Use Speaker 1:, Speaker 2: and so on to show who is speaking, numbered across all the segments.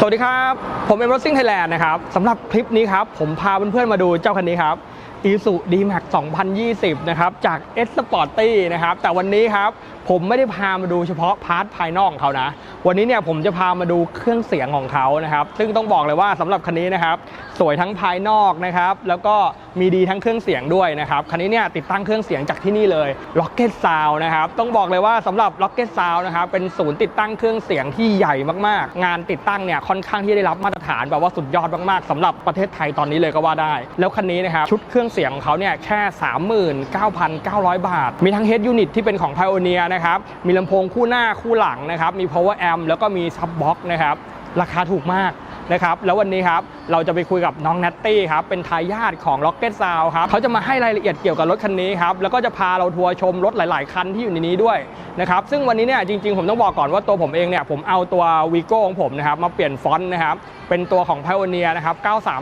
Speaker 1: สวัสดีครับ ผมเอ็มรถซิ่งไทยแลนด์นะครับสำหรับคลิปนี้ครับ ผมพาเพื่อนๆมาดูเจ้าคันนี้ครับอีสุดีแม็ก2020 นะครับ จาก S Sporty นะครับ แต่วันนี้ครับ ผมไม่ได้พามาดูเฉพาะพาร์ทภายนอกของเขานะ วันนี้เนี่ยผมจะพามาดูเครื่องเสียงของเขานะครับ ซึ่งต้องบอกเลยว่าสำหรับคันนี้นะครับ สวยทั้งภายนอกนะครับ แล้วก็มีดีทั้งเครื่องเสียงด้วยนะครับ คันนี้เนี่ยติดตั้งเครื่องเสียงจากที่นี่เลย Rocket Sound นะครับ ต้องบอกเลยว่าสำหรับ Rocket Sound นะครับ เป็นศูนย์ติดตั้งเครื่องเสียงที่ใหญ่มากๆ งานติดตั้งเนี่ยค่อนข้างที่ได้รับมาตรฐานแบบว่าสุดยอดมากๆสำหรับประเทศไทยตอนนี้เลยก็ว่าได้ แล้วคันนี้นะครับชุดเครื่องเสียงของเขาเนี่ยแค่ 39,900 บาท มีทั้ง Head Unit ที่เป็นของ Pioneer นะครับ มีลำโพงคู่หน้าคู่หลังนะครับ มี Power Amp แล้วก็มี Sub Box นะครับ ราคาถูกมาก นะครับแล้ววันนี้ครับเราจะไปคุยกับน้องนัตตี้ครับเป็นทายาทของ Rocket Sound ครับเขาจะมาให้รายละเอียดเกี่ยวกับรถคันนี้ครับแล้วก็จะพาเราทัวร์ชมรถหลาย ๆ คันที่อยู่ในนี้ด้วยนะครับซึ่งวันนี้เนี่ยจริง ๆ ผมต้องบอกก่อนว่าตัวผมเองเนี่ยผมเอาตัววีโก้ของผมนะครับมาเปลี่ยนฟอนต์นะครับเป็นตัวของ Pioneer นะครับ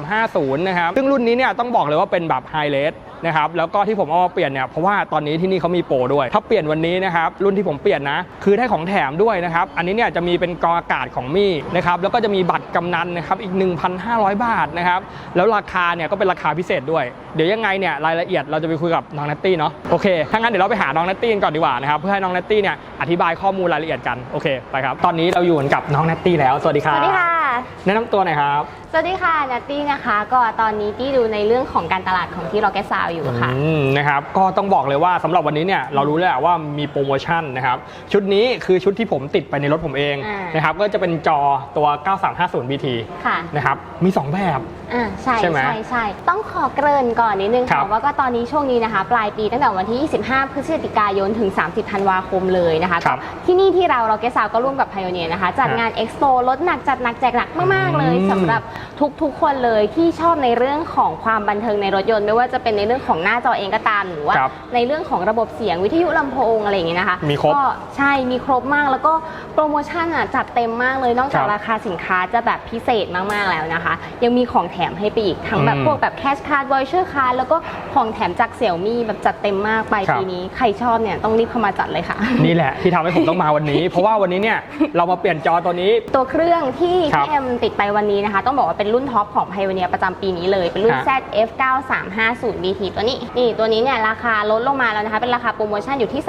Speaker 1: 9350 นะครับซึ่งรุ่นนี้เนี่ยต้องบอกเลยว่าเป็นแบบไฮเลส นะครับแล้วก็ที่ผมเอามาเปลี่ยนเนี่ยเพราะว่าตอนนี้ที่นี่เขามีโปรด้วย ถ้าเปลี่ยนวันนี้นะครับรุ่นที่ผมเปลี่ยนนะ คือได้ของแถมด้วยนะครับอันนี้เนี่ยจะมีเป็นกรองอากาศของมี่นะครับแล้วก็จะมีบัตรกำนันนะครับอีก 1,500 บาทนะครับแล้วราคาเนี่ยก็เป็นราคาพิเศษด้วย เดี๋ยวยังไงเนี่ยรายละเอียดเราจะไปคุยกับน้องนัตตี้เนาะโอเคถ้างั้นเดี๋ยวเราไปหาน้องนัตตี้กันก่อนดีกว่านะครับเพื่อให้น้องนัตตี้เนี่ยอธิบายข้อมูลรายละเอียดกันโอเคไปครับตอนนี้เราอยู่กับน้องนัตตี้แล้วสวัสดีค
Speaker 2: ส
Speaker 1: รับ
Speaker 2: วัสดีค่ะ
Speaker 1: แนะนำตัวหน่อยครับ
Speaker 2: สวัสดีค่ะนัตตี้นะคะ ก็ตอนนี้ตี้ดูในเรื่องของการตลาดของที่ Rocket Sound อยู่ค่ะ
Speaker 1: อืมนะครับก็ต้องบอกเลยว่าสำหรับวันนี้เนี่ยเรารู้แล้วว่ามีโปรโมชั่นนะครับชุดนี้คือชุดที่ผมติดไปในรถผมเอง
Speaker 2: อ่าน
Speaker 1: นะครับก็จะเป็นจอตัว 9350 BT
Speaker 2: ค่ะ
Speaker 1: นะครับมี 2 แบบ
Speaker 2: อ่าใช่
Speaker 1: ใช่ไหม
Speaker 2: ใช่ใช่ต้องขอเกริ่นก่อนนิดนึง
Speaker 1: ครั
Speaker 2: ค่ะ
Speaker 1: บ
Speaker 2: ว่าก็ตอนนี้ช่วงนี้นะคะ ปลายปีตั้งแต่วันที่ 25 พฤศจิกายนถึง 30 ธันวาคมเลยนะคะ
Speaker 1: ครับ
Speaker 2: ที่นี่ที่เรา Rocket Sound ก็ร่วมกับ Pioneer นะคะจัด
Speaker 1: ฮะ
Speaker 2: งาน Expo ลดหนักจัดหนักแจกหนักมากๆเลย
Speaker 1: อืม
Speaker 2: สำหรับทุกๆคนเลยที่ชอบในเรื่องของความบันเทิงในรถยนต์ไม่ว่าจะเป็นในเรื่องของหน้าจอเองก็ตามหรือว่า
Speaker 1: ครับ
Speaker 2: ในเรื่องของระบบเสียงวิทยุลำโพงอะไรอย่างเงี้ยนะคะ
Speaker 1: มีครบ
Speaker 2: ก็ใช่มีครบมากแล้วก็โปรโมชั่นอะจัดเต็มมากเลยนอกจาก
Speaker 1: ครับ
Speaker 2: ราคาสินค้าจะแบบพิเศษมาก ๆ แล้วนะคะ ยังมีของแถมให้ไปอีกทั้งแบบ
Speaker 1: อืม
Speaker 2: พวกแบบแคชคาร์ดวอยเชอร์คาร์แล้วก็ของแถมจากเสี่ยวมี่แบบจัดเต็มมากไป
Speaker 1: ครับ
Speaker 2: ปีนี้ใครชอบเนี่ยต้องรีบเข้ามาจัดเลยค่ะ
Speaker 1: นี่แหละที่ทำให้ผมต้องมาวันนี้ เพราะว่าวันนี้เนี่ยเรามาเปลี่ยนจอตัวนี้
Speaker 2: ตัวเครื่องที่
Speaker 1: ครับ
Speaker 2: พี่เอ็มติดไปวันนี้นะคะ ต้องบอกว่าเป็นรุ่นท็อปของ Pioneer ประจำปีนี้เลย เป็นรุ่น
Speaker 1: ฮะ
Speaker 2: ZF 9350 BT ตัวนี้นี่ตัวนี้เนี่ยราคาลดลงมาแล้วนะคะเป็นราคาโปรโมชั่นอยู่ที่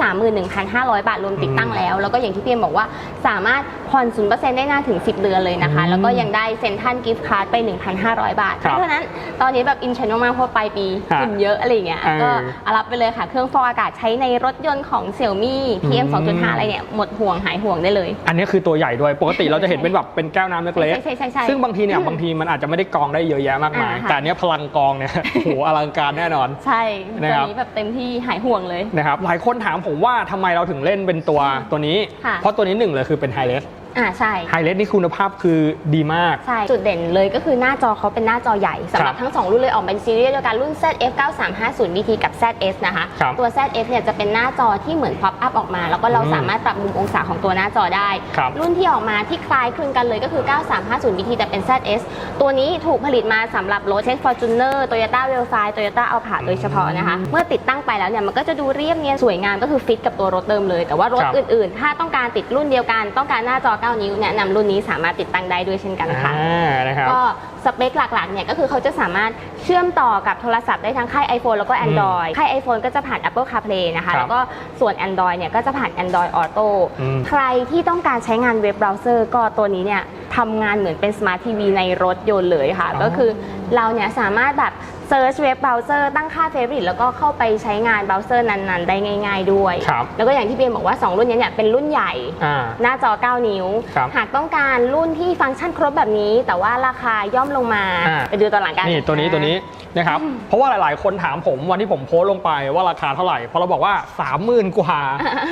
Speaker 2: 31,500 บาทรวมติดตั้งแล้ว แล้วก็อย่างที่พี่เอ็มบอกว่าสามารถผ่อน0%ได้นานถึง 10 เดือนเลยนะคะ
Speaker 1: อืม
Speaker 2: แล้วก็ยังได้เซ็นทรัลกิฟต์การ์ดไป 1,500 บาท
Speaker 1: ครับ
Speaker 2: เพราะฉะนั้นตอนนี้แบบอินเทรนด์มากๆเพราะปลายปี
Speaker 1: ฮะ
Speaker 2: ฝุ่นเยอะอะไรอย่างเงี้ย
Speaker 1: เออ
Speaker 2: ก็เอารับไปเลยค่ะเครื่องฟอกอากาศใช้ในรถยนต์ของ Xiaomi PM
Speaker 1: อืม
Speaker 2: 2.5 อะไรเนี่ยหมดห่วงหายห่วงได้เลย
Speaker 1: อันนี้คือตัวใหญ่ด้วยปกติเราจะเห็นเป็นแบบเป็นแก้วน้ำเล็ก
Speaker 2: ใช่ใช่ใช่ใช่
Speaker 1: ๆซึ่งบางทีเนี่ยบางทีมันอาจจะไม่ได้กรองได้เยอะแยะมากมาย
Speaker 2: อ่าค่ะ
Speaker 1: แต่อันเนี้ยพลังกรองเนี่ยโอ้โหอลังการแน่นอน
Speaker 2: ใช่
Speaker 1: นะ
Speaker 2: ตัว
Speaker 1: ครับ
Speaker 2: นี้แบบเต็มที่หายห่วงเลย
Speaker 1: นะครับหลายคนถามผมว่าทำไมเราถึงเล่นเป็นตัวตัวนี้
Speaker 2: ค่ะ
Speaker 1: เพราะตัวนี้หนึ่งเลยคือเป็นไฮเลส
Speaker 2: อ่าใช่
Speaker 1: ไฮเลสนี่คุณภาพคือดีมาก
Speaker 2: ใช่ จุดเด่นเลยก็คือหน้าจอเขาเป็นหน้าจอใหญ่สำหรับ
Speaker 1: ครับ
Speaker 2: ทั้ง 2 รุ่นเลยออกเป็นซีรีส์เดียวกันรุ่น ZF 9350 BT กับ ZS นะคะ
Speaker 1: ครับ
Speaker 2: ตัว ZS เนี่ยจะเป็นหน้าจอที่เหมือน pop up ออกมา แล้วก็เรา
Speaker 1: อืม
Speaker 2: สามารถปรับมุมองศาของตัวหน้าจอได้
Speaker 1: ครับ
Speaker 2: รุ่นที่ออกมาที่คล้ายคลึงกันเลยก็คือ 9350 BT แต่เป็น ZS ตัวนี้ถูกผลิตมาสำหรับรถเช่น Fortuner Toyota w e l f i Toyota Alphard โดยเฉพาะนะคะ เมื่อติดตั้งไปแล้วเนี่ยมันก็จะดูเรียบเนียนสวยงามก็คือฟิตกับตัวรถเดิมเลยแต่ว่ารถ
Speaker 1: ครับ
Speaker 2: อื่นๆ ถ้าต้องการติดรุ่นเดียวกันต้องการหน้าจอ9 นิ้วแนะนำรุ่นนี้สามารถติดตั้งได้ด้วยเช่นกันค่ะ
Speaker 1: อ่านะครับ
Speaker 2: ก็สเปคหลักๆเนี่ยก็คือเขาจะสามารถเชื่อมต่อกับโทรศัพท์ได้ทั้งค่าย iPhone แล้วก็ Android ค่าย iPhone ก็จะผ่าน Apple CarPlay นะ
Speaker 1: ครั
Speaker 2: คะ
Speaker 1: บ
Speaker 2: แล้วก็ส่วน Android เนี่ยก็จะผ่าน Android Auto
Speaker 1: อืม
Speaker 2: ใครที่ต้องการใช้งานเว็บเบราว์เซอร์ก็ตัวนี้เนี่ยทำงานเหมือนเป็น Smart TV ในรถยนต์เลยค่ะ
Speaker 1: อ๋อ
Speaker 2: ก็คือเราเนี่ยสามารถแบบ เซิร์ชเว็บเบราว์เซอร์ตั้งค่า Favorite แล้วก็เข้าไปใช้งานเบราว์เซอร์นั้นๆ ได้ง่ายๆด้วย
Speaker 1: ครับ
Speaker 2: แล้วก็อย่างที่เบียนบอกว่า 2 รุ่นเนี้เนี่ยเป็นรุ่นใหญ่
Speaker 1: อ่า
Speaker 2: หน้าจอ 9 นิ้ว
Speaker 1: ครับ
Speaker 2: หากต้องการรุ่นที่ฟังก์ชันครบแบบนี้ แต่ว่าราคาย่อมลงมา
Speaker 1: อ่า
Speaker 2: ไปดูตอนหลังกัน
Speaker 1: นี่ตัวนี้ตัวนี้นะครับเพราะว่าหลาย ๆ คนถามผมวันที่ผมโพสต์ลงไปว่าราคาเท่าไหร่พอเราบอกว่า 30,000กว่า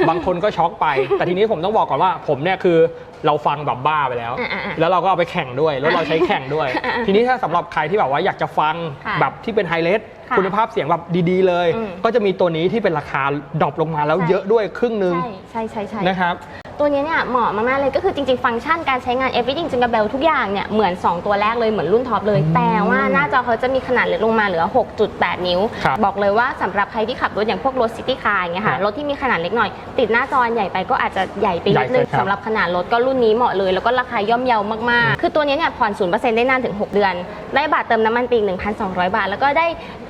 Speaker 1: บางคนก็ช็อกไป แต่ทีนี้ผมต้องบอกก่อนว่าผมเนี่ยคือเราฟังแบบบ้าไปแล้ว
Speaker 2: อ่าๆๆ
Speaker 1: แล้วเราก็เอาไปแข่งด้วย แล้วเราใช้แข่งด้วย
Speaker 2: อ่าๆ
Speaker 1: ทีนี้ถ้าสำหรับใครที่แบบว่าอยากจะฟัง
Speaker 2: ค่ะ
Speaker 1: แบบที่เป็นไฮเลส
Speaker 2: ค่ะ
Speaker 1: คุณภาพเสียงแบบดีๆเลย
Speaker 2: อืม
Speaker 1: ก็จะมีตัวนี้ที่เป็นราคาดรอปลงมาแล้ว
Speaker 2: ใช่
Speaker 1: เยอะด้วยครึ่งหนึง
Speaker 2: ใช่ใช่ใช่ใช่
Speaker 1: นะครับ
Speaker 2: ตัวนี้เนี่ยเหมาะมากๆเลยก็คือจริงๆ ฟังก์ชันการใช้งาน Everything Jingle Bell ทุกอย่างเนี่ยเหมือน 2 ตัวแรกเลยเหมือนรุ่นท็อปเลย
Speaker 1: อืม
Speaker 2: แต่ว่าหน้าจอเขาจะมีขนาดเล็กลงมาเหลือ 6.8 นิ้ว
Speaker 1: ครับ
Speaker 2: บอกเลยว่าสำหรับใครที่ขับรถอย่างพวกรถซิตี้คาร์อย่างเงี้ยค่ะ
Speaker 1: ครับ
Speaker 2: รถที่มีขนาดเล็กหน่อย ติดหน้าจอใหญ่ไปก็อาจจะใหญ่ไปนิดนึง
Speaker 1: ใหญ่เกินครับ
Speaker 2: สำหรับขนาดรถก็รุ่นนี้เหมาะเลย แล้วก็ราคาย่อมเยาวมากๆ คือตัวนี้เนี่ยผ่อน0%ได้นานถึง 6 เดือน ได้บัตรเติมน้ำมันปีก1,200 บาท แล้วก็ได้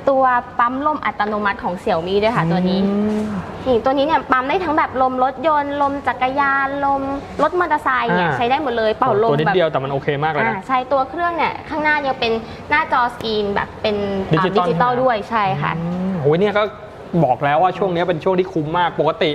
Speaker 2: ตัวปั๊มลมอัตโนมัติของเสี่ยวมีด้วยค่ะตัวนี้
Speaker 1: อืม
Speaker 2: นี่ตัวนี้เนี่ยปั๊มได้ทั้งแบบลมรถยนต์ลมจักรยานลมรถมอเตอร์ไซค์เนี่ย
Speaker 1: อ่า
Speaker 2: ใช้ได้หมดเลยเป่าลม
Speaker 1: ตัวนิด
Speaker 2: แบบ
Speaker 1: เดียวแต่มันโอเคมากเลย
Speaker 2: อ่า
Speaker 1: นะ
Speaker 2: ใช่ตัวเครื่องเนี่ยข้างหน้ายังเป็นหน้าจอสกรีนแบบเป็นอ่า
Speaker 1: ดิจิตอล
Speaker 2: ดิจิตอลด้วยใช่ค่ะ
Speaker 1: อืมโหเนี่ยก็บอกแล้วว่าช่วงนี้เป็นช่วงที่คุ้มมากปกติ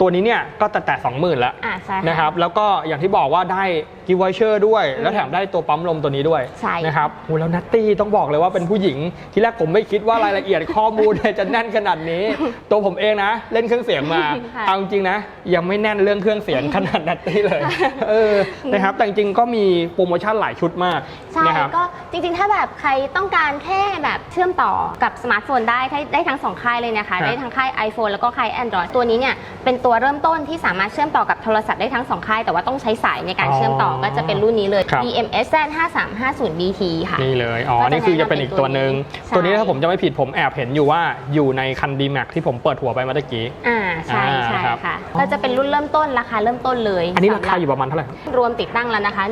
Speaker 1: ตัวนี้เนี่ยก็แต่แต่สองหมื่นแล้ว
Speaker 2: อ่าใช่ค่ะ
Speaker 1: นะครับแล้วก็อย่างที่บอกว่าได้ กิฟต์วอเชอร์ด้วย
Speaker 2: อืม
Speaker 1: แล้วแถมได้ตัวปั๊มลมตัวนี้ด้วย
Speaker 2: ใช่
Speaker 1: นะครับโหแล้วนัตตี้ต้องบอกเลยว่าเป็นผู้หญิง ที่แรกผมไม่คิดว่ารายละเอียดข้อมูลเนี่ยจะแน่นขนาดนี้ ตัวผมเองนะ เล่นเครื่องเสียงมา
Speaker 2: ค่ะ
Speaker 1: เอาจริงๆนะ ยังไม่แน่นเรื่องเครื่องเสียงขนาดนัตตี้เลยเออนะครับแต่จริงๆก็มีโปรโมชั่นหลายชุดมาก
Speaker 2: ใช่
Speaker 1: นะครับ
Speaker 2: ก็จริงๆ ถ้าแบบใครต้องการแค่แบบเชื่อมต่อกับสมาร์ทโฟนได้ได้ได้ทั้งสองค่ายเลยนะ
Speaker 1: ครั
Speaker 2: คะ
Speaker 1: บ
Speaker 2: ได้ทั้งค่าย iPhone แล้วก็ค่าย Android ตัวนี้เนี่ยเป็นตัวเริ่มต้นที่สามารถเชื่อมต่อกับโทรศัพท์ได้ทั้งสองค่ายแต่ว่าต้องใช้สายในการ
Speaker 1: อ๋อ
Speaker 2: เชื่อมต่อก็จะเป็นรุ่นนี้เลย
Speaker 1: ครับ
Speaker 2: EMS Z5350 BT ค่ะ
Speaker 1: นี่เลย อ๋อ
Speaker 2: ก็จะ
Speaker 1: นี่คือจะเป็นอีกตัวหนึ่ง
Speaker 2: ใช่
Speaker 1: ตัวนี้ถ้าผมจะไม่ผิดผมแอบเห็นอยู่ว่าอยู่ในคันดีแม็กที่ผมเปิดหัวไปเมื่อตะกี้
Speaker 2: อ่าใช่
Speaker 1: อ่า
Speaker 2: ใช่
Speaker 1: ครับ
Speaker 2: ค่ะก็จะเป็นรุ่นเริ่มต้นราคาเริ่มต้นเลย
Speaker 1: อันนี้รา
Speaker 2: สำห
Speaker 1: คา
Speaker 2: บ
Speaker 1: อยู่ประมาณเท่าไหร่ครับ
Speaker 2: รวมติดตั้งแล้วนะคะ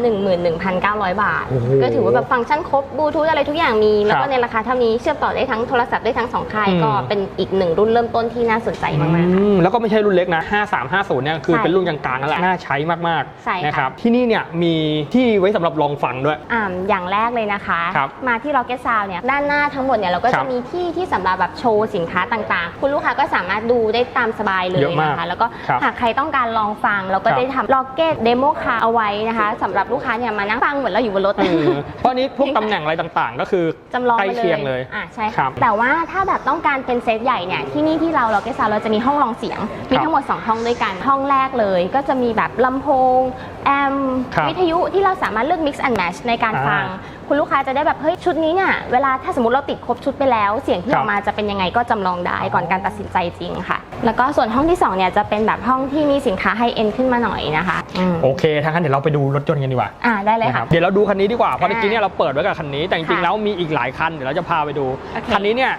Speaker 2: 11,900 บาท
Speaker 1: โอ้โห
Speaker 2: ก็ถือว่าแบบฟังก์ชันครบบลูทูธอะไรทุกอย่างมี แล้ว
Speaker 1: ครั
Speaker 2: ก็
Speaker 1: บ
Speaker 2: ในราคาเท่านี้เชื่อมต่อได้ทั้งโทรศัพท์ได้ทั้งสองค่าย
Speaker 1: อืม
Speaker 2: ก็เป็นอีกหนึ่งรุ่นเริ่มต้นที่น่าสนใจมากๆค่ะ
Speaker 1: อืมแล้วก็ไม่ใช่รุ่นเล็กนะ 5350 เนี่ยคือ
Speaker 2: ใช่
Speaker 1: เป็นรุ่นกลางๆนั่นแหละ น่าใช้มาก
Speaker 2: ใช่ค่ะ
Speaker 1: ๆนะครับ ที่นี่เนี่ยมีที่ไว้สำหรับลองฟังด้วย
Speaker 2: อ่าอย่างแรกเลยนะคะ
Speaker 1: ครับ
Speaker 2: มาที่ Rocket Sound เนี่ยด้านหน้าทั้งหมดเนี่ยเราก็
Speaker 1: ครั
Speaker 2: จะ
Speaker 1: บ
Speaker 2: มีที่ที่สำหรับแบบโชว์สินค้าต่างๆ คุณลูกค้าก็สามารถดูได้ตามสบายเลย
Speaker 1: เยอะมาก
Speaker 2: นะคะแล้วก็
Speaker 1: ครับ
Speaker 2: หากใครต้องการลองฟัง เราก็
Speaker 1: ครับ
Speaker 2: ได้ทำ Rocket Demo Car เอาไว้นะคะสำหรับลูกค้าเนี่ยมานั่งฟังเหมือนเราอยู่บนรถ
Speaker 1: เออเพราะอันนี้พวกตำแหน่งอะไรต่างๆ ก็คือ
Speaker 2: จำลอง
Speaker 1: ใกล้
Speaker 2: มา
Speaker 1: เคียงเลย
Speaker 2: อ่าใช่
Speaker 1: ครั
Speaker 2: ค่ะ
Speaker 1: บ
Speaker 2: แต่ว่าถ้าแบบต้องการเป็นเซตใหญ่เนี่ยที่นี่ที่เราเราเกสาเราจะมีห้องรองเสียง มี
Speaker 1: ครับ
Speaker 2: ทั้งหมด 2 ห้องด้วยกัน ห้องแรกเลย ก็จะมีแบบลำโพง แอม
Speaker 1: ครับ
Speaker 2: วิทยุที่เราสามารถเลือก mix and match ในการ
Speaker 1: อ่า
Speaker 2: ฟัง คุณลูกค้าจะได้แบบเฮ้ยชุดนี้เนี่ยเวลาถ้าสมมติเราติดครบชุดไปแล้ว เสียงที่
Speaker 1: ครั
Speaker 2: อบอกมาจะเป็นยังไงก็จำลองได้ก่อนการตัดสินใจจริงค่ะ แล้วก็ส่วนห้องที่2เนี่ยจะเป็นแบบห้องที่มีสินค้าไฮเอ็นขึ้นมาหน่อยนะคะอืม
Speaker 1: โอเคถ้างั้นเดี๋ยวเราไปดูรถยนต์กันดีกว่า
Speaker 2: อ่าได้เลย
Speaker 1: นะค
Speaker 2: ค่ะ
Speaker 1: รับเดี๋ยวเราดูคันนี้ดีกว่าเพราะ
Speaker 2: อ่า
Speaker 1: เมื่อกี้เนี่ยเราเปิดไว้กับคันนี้แต่จริงๆ
Speaker 2: ค่ะ
Speaker 1: แล้วมีอีกหลายคันเดี๋ยวเราจะพาไปดู
Speaker 2: โอเค
Speaker 1: คันนี้เนี่ย